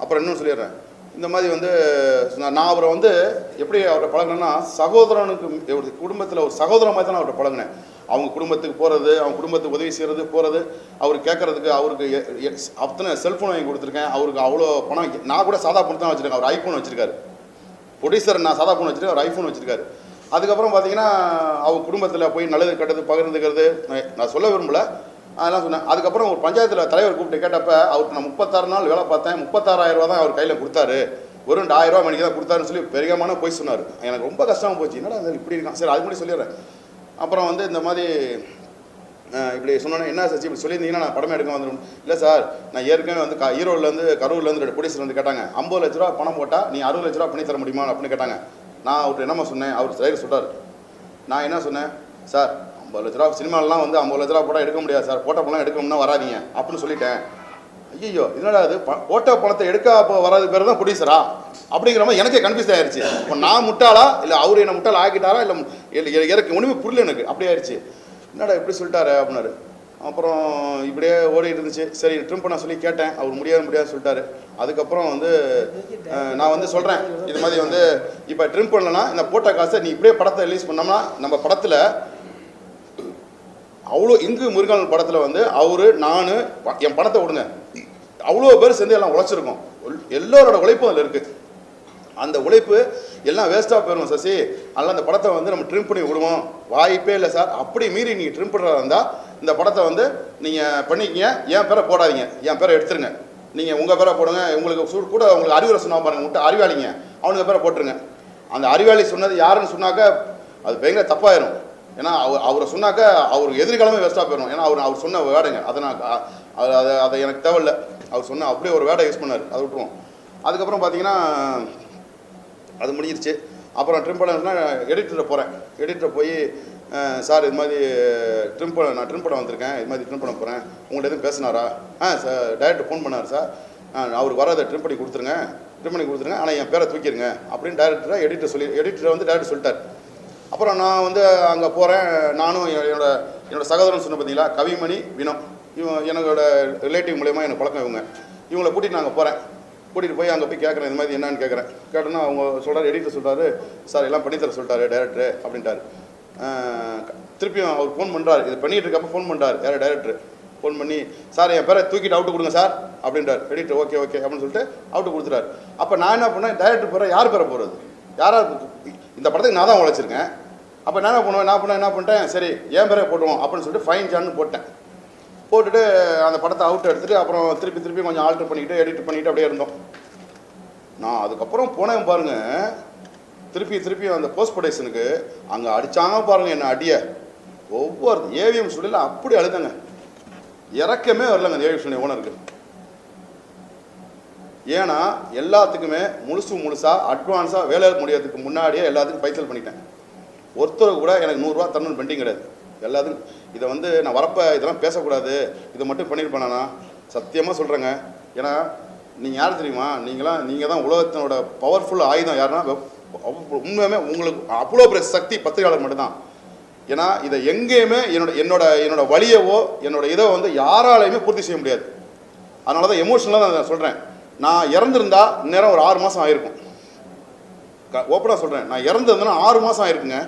அப்புறம் இன்னும் சொல்லிடுறேன். இந்த மாதிரி வந்து நான் அவரை வந்து எப்படி அவரை பழகினேன்னா சகோதரனுக்கு ஒரு குடும்பத்தில் ஒரு சகோதரன் மாதிரி தான் அவரை பழகினேன். அவங்க குடும்பத்துக்கு போகிறது அவங்க குடும்பத்துக்கு உதவி செய்கிறது போகிறது அவர் கேட்கறதுக்கு அவருக்கு அத்தனை செல்ஃபோன் வாங்கி கொடுத்துருக்கேன். அவருக்கு அவ்வளோ பணம் நான் கூட சாதா பணம் தான் வச்சுருக்கேன். அவர் ஐஃபோன் வச்சிருக்காரு. ப்ரொடியூசர் நான் சாதா ஃபோன் வச்சுருக்கேன். அவர் ஐஃபோன் வச்சுருக்காரு. அதுக்கப்புறம் பார்த்தீங்கன்னா அவங்க குடும்பத்தில் போய் நல்லது கெட்டது பகிர்ந்துக்கிறது நான் நான் சொல்ல விரும்பல. அதெல்லாம் சொன்னேன். அதுக்கப்புறம் ஒரு பஞ்சாயத்தில் தலைவர் கூப்பிட்டு கேட்டப்ப அவருக்கு நான் முப்பத்தாறு நாள் வேலை பார்த்தேன். முப்பத்தாறாயிரம் ரூபா தான் அவர் கையில் கொடுத்தாரு. ஒரு ரெண்டு ஆயிரம் ரூபா மணிக்கு தான் கொடுத்தாருன்னு சொல்லி பெரியமான போய் சொன்னார். எனக்கு ரொம்ப கஷ்டமாக போச்சு. என்னடா அது இப்படி இருக்கான்? சரி அது முன்னாடி சொல்லிடுறேன். அப்புறம் வந்து இந்த மாதிரி இப்படி சொன்னோன்னே என்ன சார் இப்படி சொல்லியிருந்தீங்கன்னா நான் படமே எடுக்க வந்துடும் இல்லை சார் நான் ஏற்கனவே வந்து க ஈரோடுலேருந்து கரூர்லேருந்து ரெண்டு போலீஸர் வந்து கேட்டாங்க. ஐம்பது லட்ச ரூபா பணம் போட்டால் நீ அறுபது லட்ச ரூபா பண்ணி தர முடியுமா? அப்படின்னு கேட்டாங்க. நான் அவர்கிட்ட என்னம்மா சொன்னேன்? அவர் சரி சொல்கிறார் நான் என்ன சொன்னேன்? சார் ஐம்பது லட்ச ரூபா சினிமாலாம் வந்து ஐம்பது லட்ச ரூபா போட்டால் எடுக்க முடியாது சார். போட்ட பணம் எடுக்கணும்னா வராதீங்க அப்படின்னு சொல்லிட்டேன். ஐயோ என்னடா அது போட்ட பணத்தை எடுக்க அப்போ வராது பேர் தான் ப்ரொடியூசரா அப்படிங்கிற மாதிரி எனக்கே கன்ஃபியூஸ் ஆயிடுச்சு இப்போ நான் முட்டாளா? இல்லை அவர் என்ன முட்டாள் ஆக்கிட்டாரா? இல்லை எனக்கு ஒன்றுமே புரியல எனக்கு. அப்படி ஆயிடுச்சு என்னடா இப்படி சொல்லிட்டாரு அப்படின்னாரு. அப்புறம் இப்படியே ஓடிட்டு இருந்துச்சு. சரி ட்ரிம் பண்ண சொல்லி கேட்டேன். அவர் முடியாது முடியாது சொல்லிட்டாரு. அதுக்கப்புறம் வந்து நான் வந்து சொல்கிறேன் இது மாதிரி வந்து இப்போ ட்ரிம் பண்ணலன்னா இந்த போட்ட காசை நீ இப்படியே படத்தை ரிலீஸ் பண்ணோம்னா நம்ம படத்தில் அவ்வளோ இங்கு முருகன் படத்தில் வந்து அவர் நான் என் பணத்தை விடுங்க. அவ்வளோ பேர் சேர்ந்து எல்லாம் உழைச்சிருக்கோம். எல்லோரோட உழைப்பும் அதில் இருக்குது அந்த உழைப்பு எல்லாம் வேஸ்ட்டாக போயிடும் சசி. அதனால் அந்த படத்தை வந்து நம்ம ட்ரிம் பண்ணி விடுவோம். வாய்ப்பே இல்லை சார் அப்படி மீறி நீங்கள் ட்ரிம் பண்ணுறதா இருந்தால் இந்த படத்தை வந்து நீங்கள் பண்ணிக்கிங்க. என் பேரை போடாதீங்க. என் பேரை எடுத்துருங்க. நீங்கள் உங்கள் பேரை போடுங்க. உங்களுக்கு சு- கூட உங்களுக்கு அறிவுரை சொன்னா பாருங்க. விட்டு அறிவாளிங்க. அவனுங்க பேரை போட்டுருங்க. அந்த அறிவாளி சொன்னது யாருன்னு சொன்னாக்க அது பயங்கர தப்பாயிரும். ஏன்னா அவர் அவரை சொன்னாக்க அவர் எதிர்காலமே வேஸ்ட்டாக போயிடும் ஏன்னா அவர் அவர் சொன்ன வேடைங்க. அதை நான் அது அதை அதை எனக்கு தேவையில்ல. அவர் சொன்ன அப்படியே ஒரு வேடை யூஸ் பண்ணார். அதை விட்டுருவோம். அதுக்கப்புறம் பார்த்தீங்கன்னா அது முடிஞ்சிருச்சு. அப்புறம் ட்ரிம்பிள்னா எடிட்டரை போகிறேன் எடிட்டரை போய் சார் இது மாதிரி ட்ரிம் பண்ண நான் ட்ரிம் பண்ண வந்திருக்கேன். இது மாதிரி ட்ரிம் பண்ண போகிறேன் உங்கள்ட்ட எதுவும் பேசினாரா? ஆ சார் டைரக்டர் ஃபோன் பண்ணார் சார். ஆ, அவருக்கு வராத ட்ரிம் பண்ணி கொடுத்துருங்க. ட்ரிம் பண்ணி கொடுத்துருங்க. ஆனால் என் பேரை தூக்கிடுங்க அப்படின்னு டேரக்டரை எடிட்டர் சொல்லி எடிட்டரை வந்து டேரக்டர் சொல்லிட்டார். அப்புறம் நான் வந்து அங்கே போகிறேன் நானும் என்னோட என்னோடய சகோதரன் சொன்ன பார்த்தீங்களா கவிமணி வினோ இவன் என்னோட ரிலேட்டிவ் மூலயமா எனக்கு பழக்கம் இவங்க. இவங்களை கூட்டிகிட்டு நாங்கள் போகிறேன் கூட்டிகிட்டு போய் அங்கே போய் கேட்குறேன் இந்த மாதிரி என்னன்னு கேட்குறேன் கேட்டோன்னா அவங்க சொல்கிறார் எடிட்டர் சொல்கிறாரு சார் எல்லாம் பண்ணித்தர சொல்லிட்டாரு டேரக்டர் அப்படின்ட்டாரு. திருப்பியும் அவர் ஃபோன் பண்ணுறாரு இது பண்ணிகிட்டு இருக்கப்போ ஃபோன் பண்ணுறாரு யார் டேரக்டர் ஃபோன் பண்ணி சார் என் பேரை தூக்கிட்டு அவுட்டு கொடுங்க சார் அப்படின்றார் எடிட்டர் ஓகே ஓகே அப்படின்னு சொல்லிட்டு அவுட்டு கொடுத்துட்டாரு. அப்போ நான் என்ன பண்ணேன் டேரக்டர் பேரை யார் பேரை போகிறது யாரா இந்த படத்துக்கு நான் தான் உழைச்சிருக்கேன். அப்போ நான் என்ன பண்ணுவேன்? நான் பண்ண என்ன பண்ணிட்டேன்? சரி என் பேரே போட்டுவோம் அப்படின்னு சொல்லிட்டு ஃபைன் ஜான்னு போட்டேன். போட்டுட்டு அந்த படத்தை அவுட் எடுத்துட்டு அப்புறம் திருப்பி திருப்பி கொஞ்சம் ஆல்டர் பண்ணிக்கிட்டு எடிட் பண்ணிக்கிட்டு அப்படியே இருந்தோம். நான் அதுக்கப்புறம் போனேன் பாருங்க. திருப்பி திருப்பி அந்த போஸ்ட் ப்ரொடக்ஷனுக்கு அங்கே அடித்தாங்க பாருங்க என்ன அடிய. ஒவ்வொரு ஏவிஎம் ஸ்டுடியோல அப்படி அழுதங்க. இறக்கமே வரலங்க ஏவிஎம் ஸ்டுடியோ ஓனருக்கு ஏன்னா எல்லாத்துக்குமே முழுசு முழுசாக அட்வான்ஸாக வேலை முடியறதுக்கு முன்னாடியே எல்லாத்துக்கும் பைசல் பண்ணிட்டேன். ஒருத்தர் கூட எனக்கு நூறுரூவா தரணும்னு பெண்டிங் கிடையாது. எல்லாத்துக்கும் இதை வந்து நான் வரப்போ இதெல்லாம் பேசக்கூடாது. இதை மட்டும் பண்ணியிருப்பேனா சத்தியமாக சொல்கிறேங்க ஏன்னா நீங்கள் யார் தெரியுமா? நீங்களாம் நீங்கள் தான் உலகத்தினோட பவர்ஃபுல் ஆயுதம் யாருன்னா உண்மையுமே உங்களுக்கு அவ்வளோ பெரிய சக்தி பத்திரிகையாளர் மட்டும்தான். ஏன்னா இதை எங்கேயுமே என்னோட என்னோட என்னோட வழியவோ என்னோட இதை வந்து யாராலையுமே பூர்த்தி செய்ய முடியாது. அதனால தான் எமோஷனலாக நான் சொல்கிறேன் நான் இறந்துருந்தா இந்நேரம் ஒரு ஆறு மாதம் ஆயிருக்கும். ஓப்பனாக சொல்கிறேன் நான் இறந்துருந்தேன்னா ஆறு மாதம் ஆயிருக்குங்க.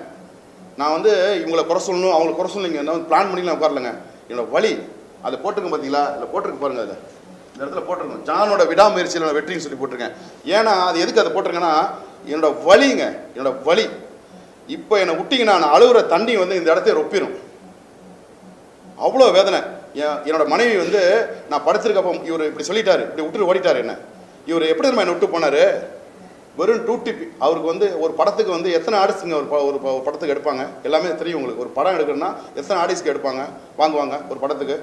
நான் வந்து இவங்களை குறை சொல்லணும் அவங்களை குறை சொல்லலைங்க நான் பிளான் பண்ணி நான் உட்காரலங்க. என்னோட வழி அதை போட்டிருக்கேன் பார்த்தீங்களா இல்லை போட்டிருக்கு பாருங்கள் அதில் இந்த இடத்துல போட்டிருக்கோம் ஜானோட விடாமுயற்சியில் நான் வெற்றின்னு சொல்லி போட்டிருக்கேன். ஏன்னா அது எதுக்கு அதை போட்டிருக்கேன்னா என்னோட வலிங்க என்னோட வலி இப்போ என்னை விட்டிங்கன்னா நான் அழுகுற தண்ணி வந்து இந்த இடத்த ரொப்பிடும் அவ்வளோ வேதனை. என்னோட மனைவி வந்து நான் படுத்திருக்கப்போ இவர் இப்படி சொல்லிட்டாரு இப்படி விட்டுட்டு ஓடிட்டாரு என்ன. இவர் எப்படி நம்ம என்னை விட்டு போனாரு? வெறும் டூ டிபி அவருக்கு வந்து ஒரு படத்துக்கு வந்து எத்தனை ஆர்டிஸ்ட்டுங்க ஒரு ஒரு படத்துக்கு எடுப்பாங்க? எல்லாமே தெரியும் உங்களுக்கு. ஒரு படம் எடுக்கணும்னா எத்தனை ஆர்டிஸ்ட்க்கு எடுப்பாங்க? வாங்குவாங்க ஒரு படத்துக்கு.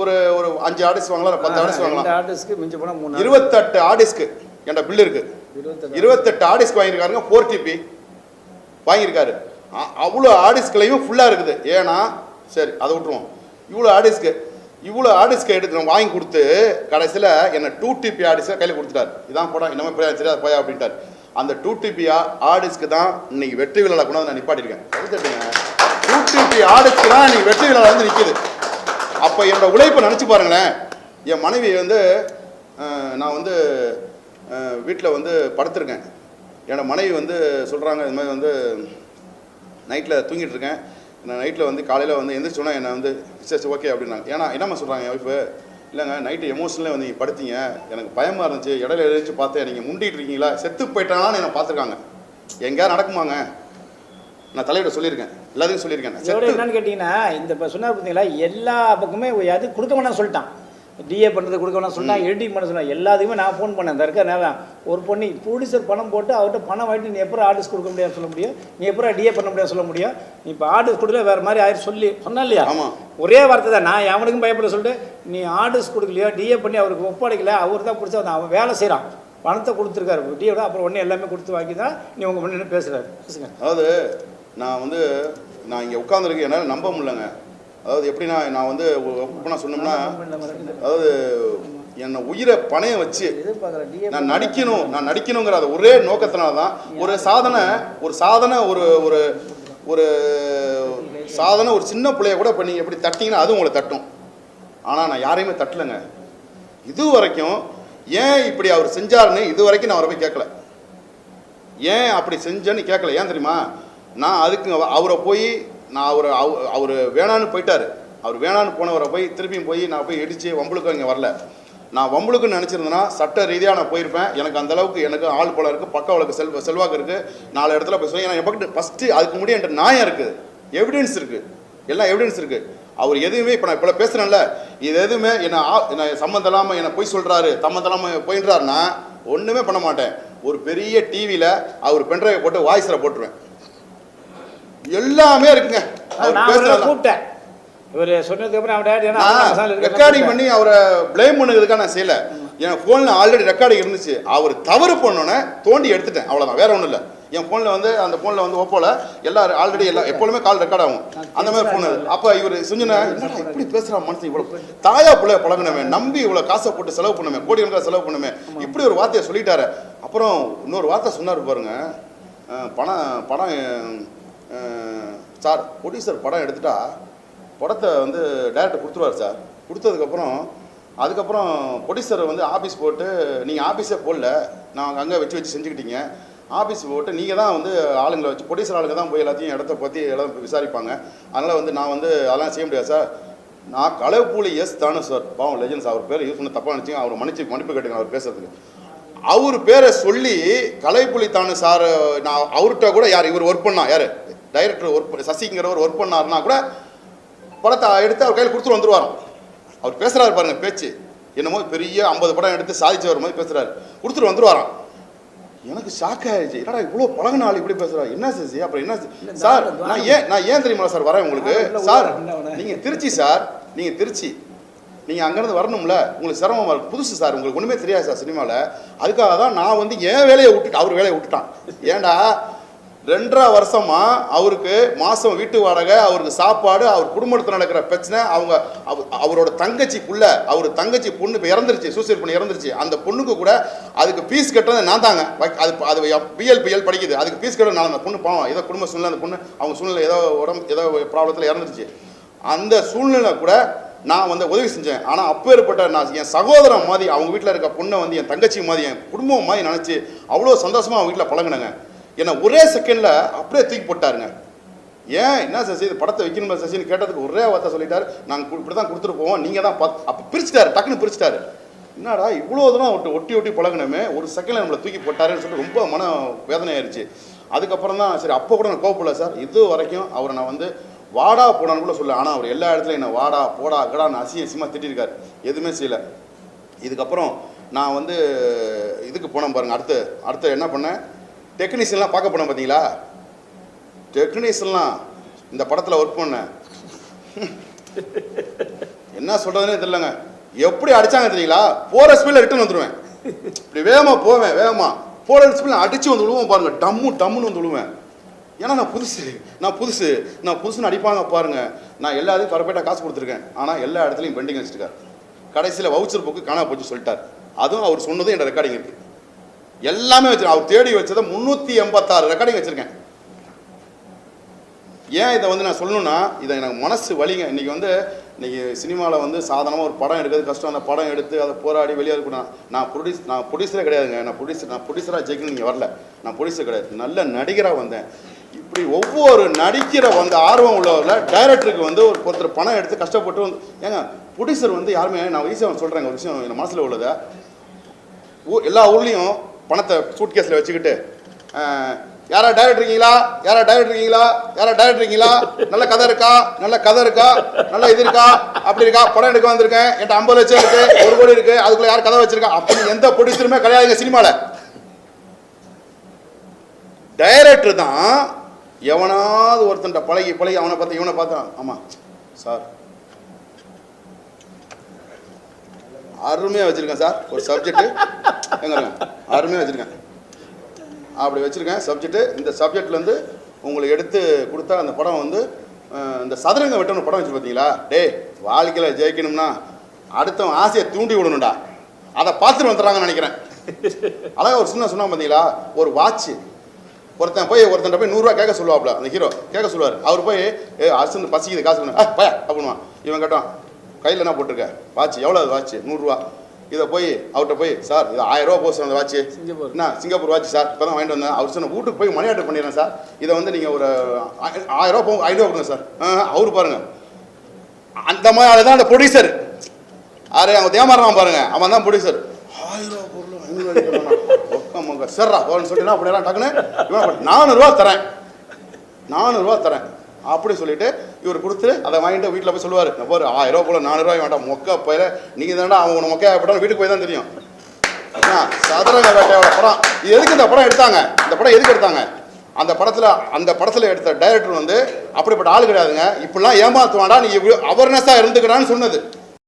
ஒரு ஒரு அஞ்சு ஆர்டிஸ்ட் வாங்கலாம் பத்து ஆர்டிஸ்ட் வாங்கலாம். ஆர்டிஸ்ட்க்கு மிஞ்சி போனால் மூணு இருபத்தெட்டு ஆர்டிஸ்ட்க்கு என்கிட்ட பில் இருக்கு. இருபத்தெட்டு ஆடிஸ்க் வாங்கியிருக்காருங்க ஃபோர் டிபி வாங்கியிருக்காரு. அவ்வளோ ஆடிஸ்க்லையும் ஃபுல்லாக இருக்குது. ஏன்னா சரி அதை விட்டுருவோம். இவ்வளோ ஆடிஸ்க்கு இவ்வளோ ஆடிஸ்க்கு எடுத்து நான் வாங்கி கொடுத்து கடைசியில் என்னை டூ டிபி ஆடிஸ்க்கை கையில் கொடுத்துட்டார். இதான் படம் இன்னமே போய் தெரியாது போயா அப்படின்ட்டார். அந்த டூ டிபியா ஆடிஸ்க்கு தான் இன்னைக்கு வெற்றி விழா கொண்டாந்து நான் நிப்பாட்டிருக்கேன் டூ டிபி ஆடிஸ்க்கு தான் இன்னைக்கு வெற்றி விழா வந்து நிற்கிது அப்போ என்னோட உழைப்பை நினச்சி பாருங்களேன். என் மனைவி வந்து நான் வந்து வீட்டில் வந்து படுத்திருக்கேன். என்னோடய மனைவி வந்து சொல்கிறாங்க இது மாதிரி வந்து நைட்டில் தூங்கிட்டு இருக்கேன். நான் நைட்டில் வந்து காலையில் வந்து எந்திரிச்சோன்னா என்னை வந்து சரி ஓகே அப்படின்னாங்க. ஏன்னா என்னம்மா சொல்கிறாங்க என் ஒய்ஃபு இல்லைங்க நைட்டு எமோஷனலே வந்து நீங்கள் படுத்தீங்க. எனக்கு பயமாக இருந்துச்சு. இடையில எழுந்துச்சு பார்த்தேன். நீங்கள் முண்டிட்டு இருக்கீங்களா? செத்து போயிட்டானான்னு என்னை பார்த்துருக்காங்க. எங்கேயா நடக்குமாங்க? நான் தலையிட சொல்லியிருக்கேன். எல்லாத்தையும் சொல்லியிருக்கேன். என்னன்னு கேட்டிங்கன்னா இந்த இப்போ சொன்னார் பார்த்தீங்களா எல்லா பக்கமே அது கொடுக்க வேணாம்னு சொல்லிட்டான். டிஏ பண்ணுறது கொடுக்க வேணாம் சொன்னா எடிட்டிங் பண்ண சொன்னா எல்லாத்துக்குமே நான் ஃபோன் பண்ணேன். இருக்க நேரம் ஒரு பொண்ணு ப்ரொடியூசர் பணம் போட்டு அவர்கிட்ட பணம் வாங்கிட்டு நீ எப்போ ஆர்டிஸ்ட் கொடுக்க முடியாது சொல்ல முடியும்? நீ எப்போ டிஏ பண்ண முடியாது சொல்ல முடியும்? நீ இப்போ ஆர்டிஸ்ட் கொடுக்கல வேறு மாதிரி ஆயிரம் சொல்லி சொன்னா இல்லையா? ஆமாம் ஒரே வார்த்தை தான். நான் அவனுக்கும் பயப்பட சொல்லிட்டு நீ ஆர்டிஸ்ட் கொடுக்கலையோ டிஏ பண்ணி அவருக்கு ஒப்படைக்கல அவர் தான் பிடிச்சா அவன் வேலை செய்கிறான் பணத்தை கொடுத்துருக்காரு. டிஏ அப்புறம் ஒன்று எல்லாமே கொடுத்து வாங்கி தான் நீ உங்கள் முன்னாடி பேசுகிறாரு பேசுங்க. அதாவது நான் வந்து நான் இங்கே உட்காந்துருக்கு என்னால் நம்ப முடியலங்க. அதாவது எப்படின்னா நான் வந்து ஓப்பனாக சொன்னோம்னா அதாவது என்னை உயிரை பணைய வச்சு நான் நடிக்கணும் நான் நடிக்கணுங்கிற அந்த ஒரே நோக்கத்தினால தான் ஒரு சாதனை ஒரு சாதனை ஒரு ஒரு ஒரு சாதனை ஒரு சின்ன பிள்ளைய கூட இப்போ நீங்கள் எப்படி தட்டிங்கன்னா அது உங்களை தட்டும். ஆனால் நான் யாரையுமே தட்டலைங்க. இது வரைக்கும் ஏன் இப்படி அவர் செஞ்சாருன்னு இது வரைக்கும் நான் அவரை போய் கேட்கல. ஏன் அப்படி செஞ்சேன்னு கேட்கல. ஏன் தெரியுமா? நான் அதுக்கு அவ- அவரை போய் நான் அவர் அவர் வேணான்னு போயிட்டார். அவர் வேணான்னு போனவரை போய் திருப்பியும் போய் நான் போய் இடித்து வம்புளுக்கு இங்கே வரல. நான் வம்புளுக்குன்னு நினச்சிருந்தேன்னா சட்ட ரீதியாக நான் போயிருப்பேன். எனக்கு அந்தளவுக்கு எனக்கு ஆள் போல இருக்குது பக்க வழக்கு செல்வ செல்வாக்கு இருக்குது நாலு இடத்துல போய் சொல்லி ஏன்னா என் ஃபஸ்ட்டு அதுக்கு முன்னாடி என்கிட்ட நியாயம் இருக்குது எவிடன்ஸ் இருக்குது எல்லாம் எவிடன்ஸ் இருக்குது அவர் எதுவுமே இப்போ நான் இப்போ பேசுகிறேன்ல இது எதுவுமே என்னை ஆ- என்னை சம்மந்தம் இல்லாமல் என்னை பொய் சொல்கிறாரு சம்மந்தம் இல்லாமல் போயின்றாருன்னா ஒன்றுமே பண்ண மாட்டேன். ஒரு பெரிய டிவியில் அவர் பென்ட்ரைவை போட்டு வாய்ஸில் போட்டுருவேன். எல்லாமே இருக்குங்க. கூப்பிட்டேன். இவர் சொன்னதுக்கு அப்புறம் அவன் டேடி நான் ரெக்கார்டிங் பண்ணி அவரை ப்ளேம் பண்ணுறதுக்காக நான் செய்யல. என் ஃபோனில் ஆல்ரெடி ரெக்கார்டிங் இருந்துச்சு. அவர் தவறு பண்ணோன்னே தோண்டி எடுத்துட்டேன். அவ்வளோதான் வேற ஒன்றும் இல்லை. என் ஃபோனில் வந்து அந்த ஃபோனில் வந்து ஓப்போல எல்லாம் ஆல்ரெடி எல்லாம் எப்பொழுதுமே கால் ரெக்கார்ட் ஆகும். அந்த மாதிரி ஃபோன் அப்போ இவர் செஞ்சுனா என்னடா இப்படி பேசுகிறான் மனுஷன் இவ்வளோ தாயா பிள்ளைய பழகணுமே நம்பி இவ்வளோ காசை போட்டு செலவு பண்ணுமே கோடி கணக்காக செலவு பண்ணுமே இப்படி ஒரு வார்த்தையை சொல்லிட்டாரு. அப்புறம் இன்னொரு வார்த்தை சொன்னார் பாருங்க. பணம் அஹ், சார் ப்ரொடியூசர் படம் எடுத்துட்டா படத்தை வந்து டேரக்டர் கொடுத்துருவார் சார். கொடுத்ததுக்கப்புறம் அதுக்கப்புறம் ப்ரொடியூசர் வந்து ஆஃபீஸ் போட்டு நீங்கள் ஆஃபீஸே போடல நான் அங்கே வச்சு வச்சு செஞ்சுக்கிட்டீங்க. ஆஃபீஸ் போட்டு நீங்கள் தான் வந்து ஆளுங்களை வச்சு ப்ரொடியூசர் ஆளுங்க தான் போய் எல்லாத்தையும் இடத்த பற்றி எல்லாம் விசாரிப்பாங்க. அதனால் வந்து நான் வந்து அதெல்லாம் செய்ய முடியாது சார். நான் களவுப்பூலி எஸ் தானு சார் பாவம் லெஜன்ஸ் அவர் பேர் யூஸ் பண்ண தப்பாக நினச்சிங்க. அவர் மன்னிச்சு மன்னிப்பு கேட்டுங்க அவர் பேசுறதுக்கு. அவர் பேரை சொல்லி கலைப்புலி தானு சார் நான் அவர்கிட்ட கூட யார் இவர் ஒர்க் பண்ணா யார்? டைரக்டர் ஒர்க் சசிங்கிறவர் ஒர்க் பண்ணாருன்னா கூட படத்தை எடுத்து அவர் கையில் கொடுத்துட்டு வந்துருவாராம். அவர் பேசுறாரு பாருங்க பேச்சு. என்னமோ பெரிய ஐம்பது படம் எடுத்து சாதிச்சவர் மாதிரி பேசுறாரு. கொடுத்துட்டு வந்துருவாராம். எனக்கு ஷாக் ஆயிடுச்சு. என்னடா இவ்வளோ பழகின ஆள் இப்படி பேசுறாரு என்ன சசி? அப்புறம் என்ன சார் நான் ஏன் நான் ஏன் தெரியுமா சார் வரேன் உங்களுக்கு? சார் இல்ல, இல்ல. நீங்க திருச்சி சார். நீங்க திருச்சி. நீங்க அங்கிருந்து வரணும்ல. உங்களுக்கு சிரமமா இருக்கு. புதுசு சார். உங்களுக்கு ஒண்ணுமே தெரியாது சார் சினிமாவில் அதுக்காக தான் நான் வந்து என் வேலையை விட்டுட்டு அவர் வேலையை விட்டுட்டான். ஏன்டா? ரெண்டரை வருஷமா அவருக்கு மாதம் வீட்டு வாடகை அவருக்கு சாப்பாடு அவர் குடும்பத்தில் நடக்கிற பிரச்சனை அவங்க அவரோட தங்கச்சிக்குள்ள அவர் தங்கச்சி பொண்ணு இப்போ இறந்துருச்சு சூசைட் பண்ணி இறந்துருச்சு. அந்த பொண்ணுக்கு கூட அதுக்கு ஃபீஸ் கட்டுறது நான் தாங்க. அது அது பிஎல் பிஎல் படிக்குது. அதுக்கு ஃபீஸ் கட்டுறது நான் அந்த பொண்ணு பாவம். ஏதோ குடும்ப சூழ்நிலை அந்த பொண்ணு அவங்க சூழ்நிலை ஏதோ உடம்பு ஏதோ ப்ராப்ளத்தில் இறந்துருச்சு. அந்த சூழ்நிலை கூட நான் வந்து உதவி செஞ்சேன். ஆனால் அப்பேற்பட்ட நான் என் சகோதரன் மாதிரி அவங்க வீட்டில் இருக்க பொண்ணை வந்து என் தங்கச்சி மாதிரி என் குடும்பம் மாதிரி நினச்சி அவ்வளோ சந்தோஷமாக அவங்க வீட்டில் பழகினேங்க. என்னை ஒரே செகண்டில் அப்படியே தூக்கி போட்டாருங்க. ஏன்? என்ன சசி இந்த படத்தை வைக்கணுமா சசின்னு கேட்டதுக்கு ஒரே வார்த்தை சொல்லிட்டாரு. நாங்கள் இப்படி தான் கொடுத்துட்டு போவோம் நீங்கள் தான் பார்த்து அப்போ பிரிச்சிட்டாரு டக்குன்னு பிரிச்சிட்டாரு. என்னடா இவ்வளோ தூரம் ஒட்டி ஒட்டி ஒட்டி பழகினமே ஒரு செகண்டில் நம்மளை தூக்கி போட்டாருன்னு சொல்லிட்டு ரொம்ப மன வேதனை அதுக்கப்புறம் தான் சரி அப்போ கூட நான் கோவப்படல சார். இது வரைக்கும் அவரை நான் வந்து வாடா போடான்னு கூட சொல்ல ஆனால் அவர் எல்லா இடத்துலையும் என்ன வாடா போடா கடான்னு அசிங்க அசியமாக திட்டிருக்காரு. எதுவுமே செய்யலை. இதுக்கப்புறம் நான் வந்து இதுக்கு போனேன் பாருங்க அடுத்து அடுத்து என்ன பண்ணேன்? டெக்னீஷியன்லாம் பார்க்க போனேன் பார்த்தீங்களா? டெக்னீஷியன்லாம் இந்த படத்தில் ஒர்க் பண்ணேன் என்ன சொல்கிறதுனே தெரியலங்க. எப்படி அடித்தாங்க தெரியுங்களா? போகிற ஸ்பீடில் ரிட்டர்ன் வந்துடுவேன் இப்படி வேகமாக போவேன் வேகமாக போகிற ஸ்பீடில் அடித்து வந்து விழுவோம் பாருங்கள் டம்மு டம்முன்னு வந்து விழுவேன். ஏன்னா நான் புதுசு நான் புதுசு நான் புதுசுன்னு அடிப்பாங்க பாருங்கள் நான் எல்லாத்தையும் கரெக்டாக காசு கொடுத்துருக்கேன். ஆனால் எல்லா இடத்துலையும் பெண்டிங் வச்சுருக்காரு கடைசியில் வவுச்சர் புக்கு காணா போச்சு சொல்லிட்டார். அதுவும் அவர் சொன்னதும் என்னோட ரெக்கார்டிங் இருக்குது எல்லாமே வச்சிருக்கேன். அவர் தேடி வச்சதை முந்நூற்றி எண்பத்தாறு ரெக்கார்டிங் வச்சிருக்கேன். ஏன் இதை வந்து நான் சொல்லணும்னா இதை எனக்கு மனசு வலிங்க. இன்றைக்கி வந்து இன்றைக்கி சினிமாவில் வந்து சாதாரணமாக ஒரு படம் எடுக்கிறது கஷ்டம். அந்த படம் எடுத்து அதை போராடி வெளியே இருக்கணும் நான் ப்ரொடியூஸ் நான் ப்ரொடியூசரே கிடையாதுங்க. நான் ப்ரொடியூசர் நான் ப்ரொடியூசராக ஜெயிக்கணும் நீங்கள் வரல. நான் ப்ரொடியூசர் கிடையாது. நல்ல நடிகராக வந்தேன். இப்படி ஒவ்வொரு நடிக்கிற வந்து ஆர்வம் உள்ளவரில் டைரக்டருக்கு வந்து ஒரு ஒருத்தர் பணம் எடுத்து கஷ்டப்பட்டு வந்து ஏங்க ப்ரொடியூசர் வந்து யாருமே நான் ஈஸியாக சொல்கிறேங்க ஒரு விஷயம் என் மனசில் உள்ளதை. ஊ எல்லா ஊர்லேயும் பணத்தை சூட் கேஸில் வச்சுக்கிட்டு யாரா டைரக்டர் இருக்கீங்களா? யாரா டைரக்டர் இருக்கீங்களா? யாரா டைரக்டர் இருக்கீங்களா? நல்ல கதை இருக்கா? நல்ல கதை இருக்கா? நல்ல இது இருக்கா? அப்படி இருக்கா? படம் எடுக்க வந்திருக்கேன். என்கிட்ட ஐம்பது லட்சம் இருக்கு. ஒரு கோடி இருக்கு. அதுக்குள்ள யார் கதை வச்சிருக்கா? அப்படி எந்த ப்ரொடியூசருமே கிடையாதுங்க சினிமாவில் டைரக்டர் தான் எவனாவது ஒருத்தன் பழகி பழகி அவனை பார்த்து இவனை பார்த்தான். ஆமாம் சார் அருமையாக வச்சுருக்கேன் சார். ஒரு சப்ஜெக்ட்டு எங்கே அருமையாக வச்சுருக்கேன். அப்படி வச்சுருக்கேன். சப்ஜெக்ட்டு இந்த சப்ஜெக்ட்லேருந்து உங்களுக்கு எடுத்து கொடுத்தா அந்த படம் வந்து இந்த சதுரங்க வெட்டணும் படம் வச்சு பார்த்தீங்களா டேய் வாழ்க்கையில் ஜெயிக்கணும்னா அடுத்தவன் ஆசையை தூண்டி விடணும்டா. அதை பார்த்துட்டு வந்துடுறாங்கன்னு நினைக்கிறேன். அழகா ஒரு சின்ன சொன்னால் பார்த்தீங்களா ஒரு வாட்ச் ஒருத்தன் போய் ஒருத்தன் போய் நூறுரூவா கேட்க சொல்லுவாப்ல அந்த ஹீரோ கேட்க சொல்லுவார். அவர் போய் ஏ அரசு பசிக்குது காசு கொடுங்க. ஆ பயா அப்படின்வான் இவன் கேட்டான் கையில் என்ன போட்டிருக்க? வாட்ச். எவ்வளோ அது வாட்ச்? நூறுரூவா. இதை போய் அவர்கிட்ட போய் சார் இது ஆயிரம் ரூபா போச்சு அந்த வாட்ச். சிங்கப்பூர். என்ன? Singapore watch sir. இப்போ தான் வாங்கிட்டு வந்தேன். அவர் சொன்ன வீட்டுக்கு போய் மணி ஆர்டர் பண்ணிடுறேன் சார். இதை வந்து நீங்கள் ஒரு ஆயிரம் ரூபா போகும் ஐநூறுவா கொடுங்க சார். அவர் பாருங்க. அந்த மாதிரி தான் அந்த ப்ரொடியூசர் ஆறு அவன் தேமாறான் பாருங்க. அவன் தான் ப்ரொடியூசர் ஆயிரம் பொருள் சரிடா போன்னு சொல்லிட்டு அப்படியெல்லாம் டக்குன்னு நானூறுரூவா தரேன். நானூறுரூவா தரேன். அப்படி சொல்லிட்டு இவர் கொடுத்து அதை வாங்கிட்டு வீட்டில் போய் சொல்லுவார். ஒரு ஆயிரம் ரூபா போல நானூறுரூவா வேண்டாம் மொக்க போயில நீங்கள் தானே அவன் உன மொக்கையா போட்டாலும் வீட்டுக்கு போய் தான் தெரியும். சதுரங்க வேட்டையோட படம். இது எதுக்கு இந்த படம் எடுத்தாங்க? இந்த படம் எதுக்கு எடுத்தாங்க? அந்த படத்தில் அந்த படத்தில் எடுத்த டைரக்டர் வந்து அப்படிப்பட்ட ஆள் கிடையாதுங்க. இப்படிலாம் ஏமாத்துவாண்டா நீ அவேர்னஸாக இருந்துக்கிறான்னு சொன்னது.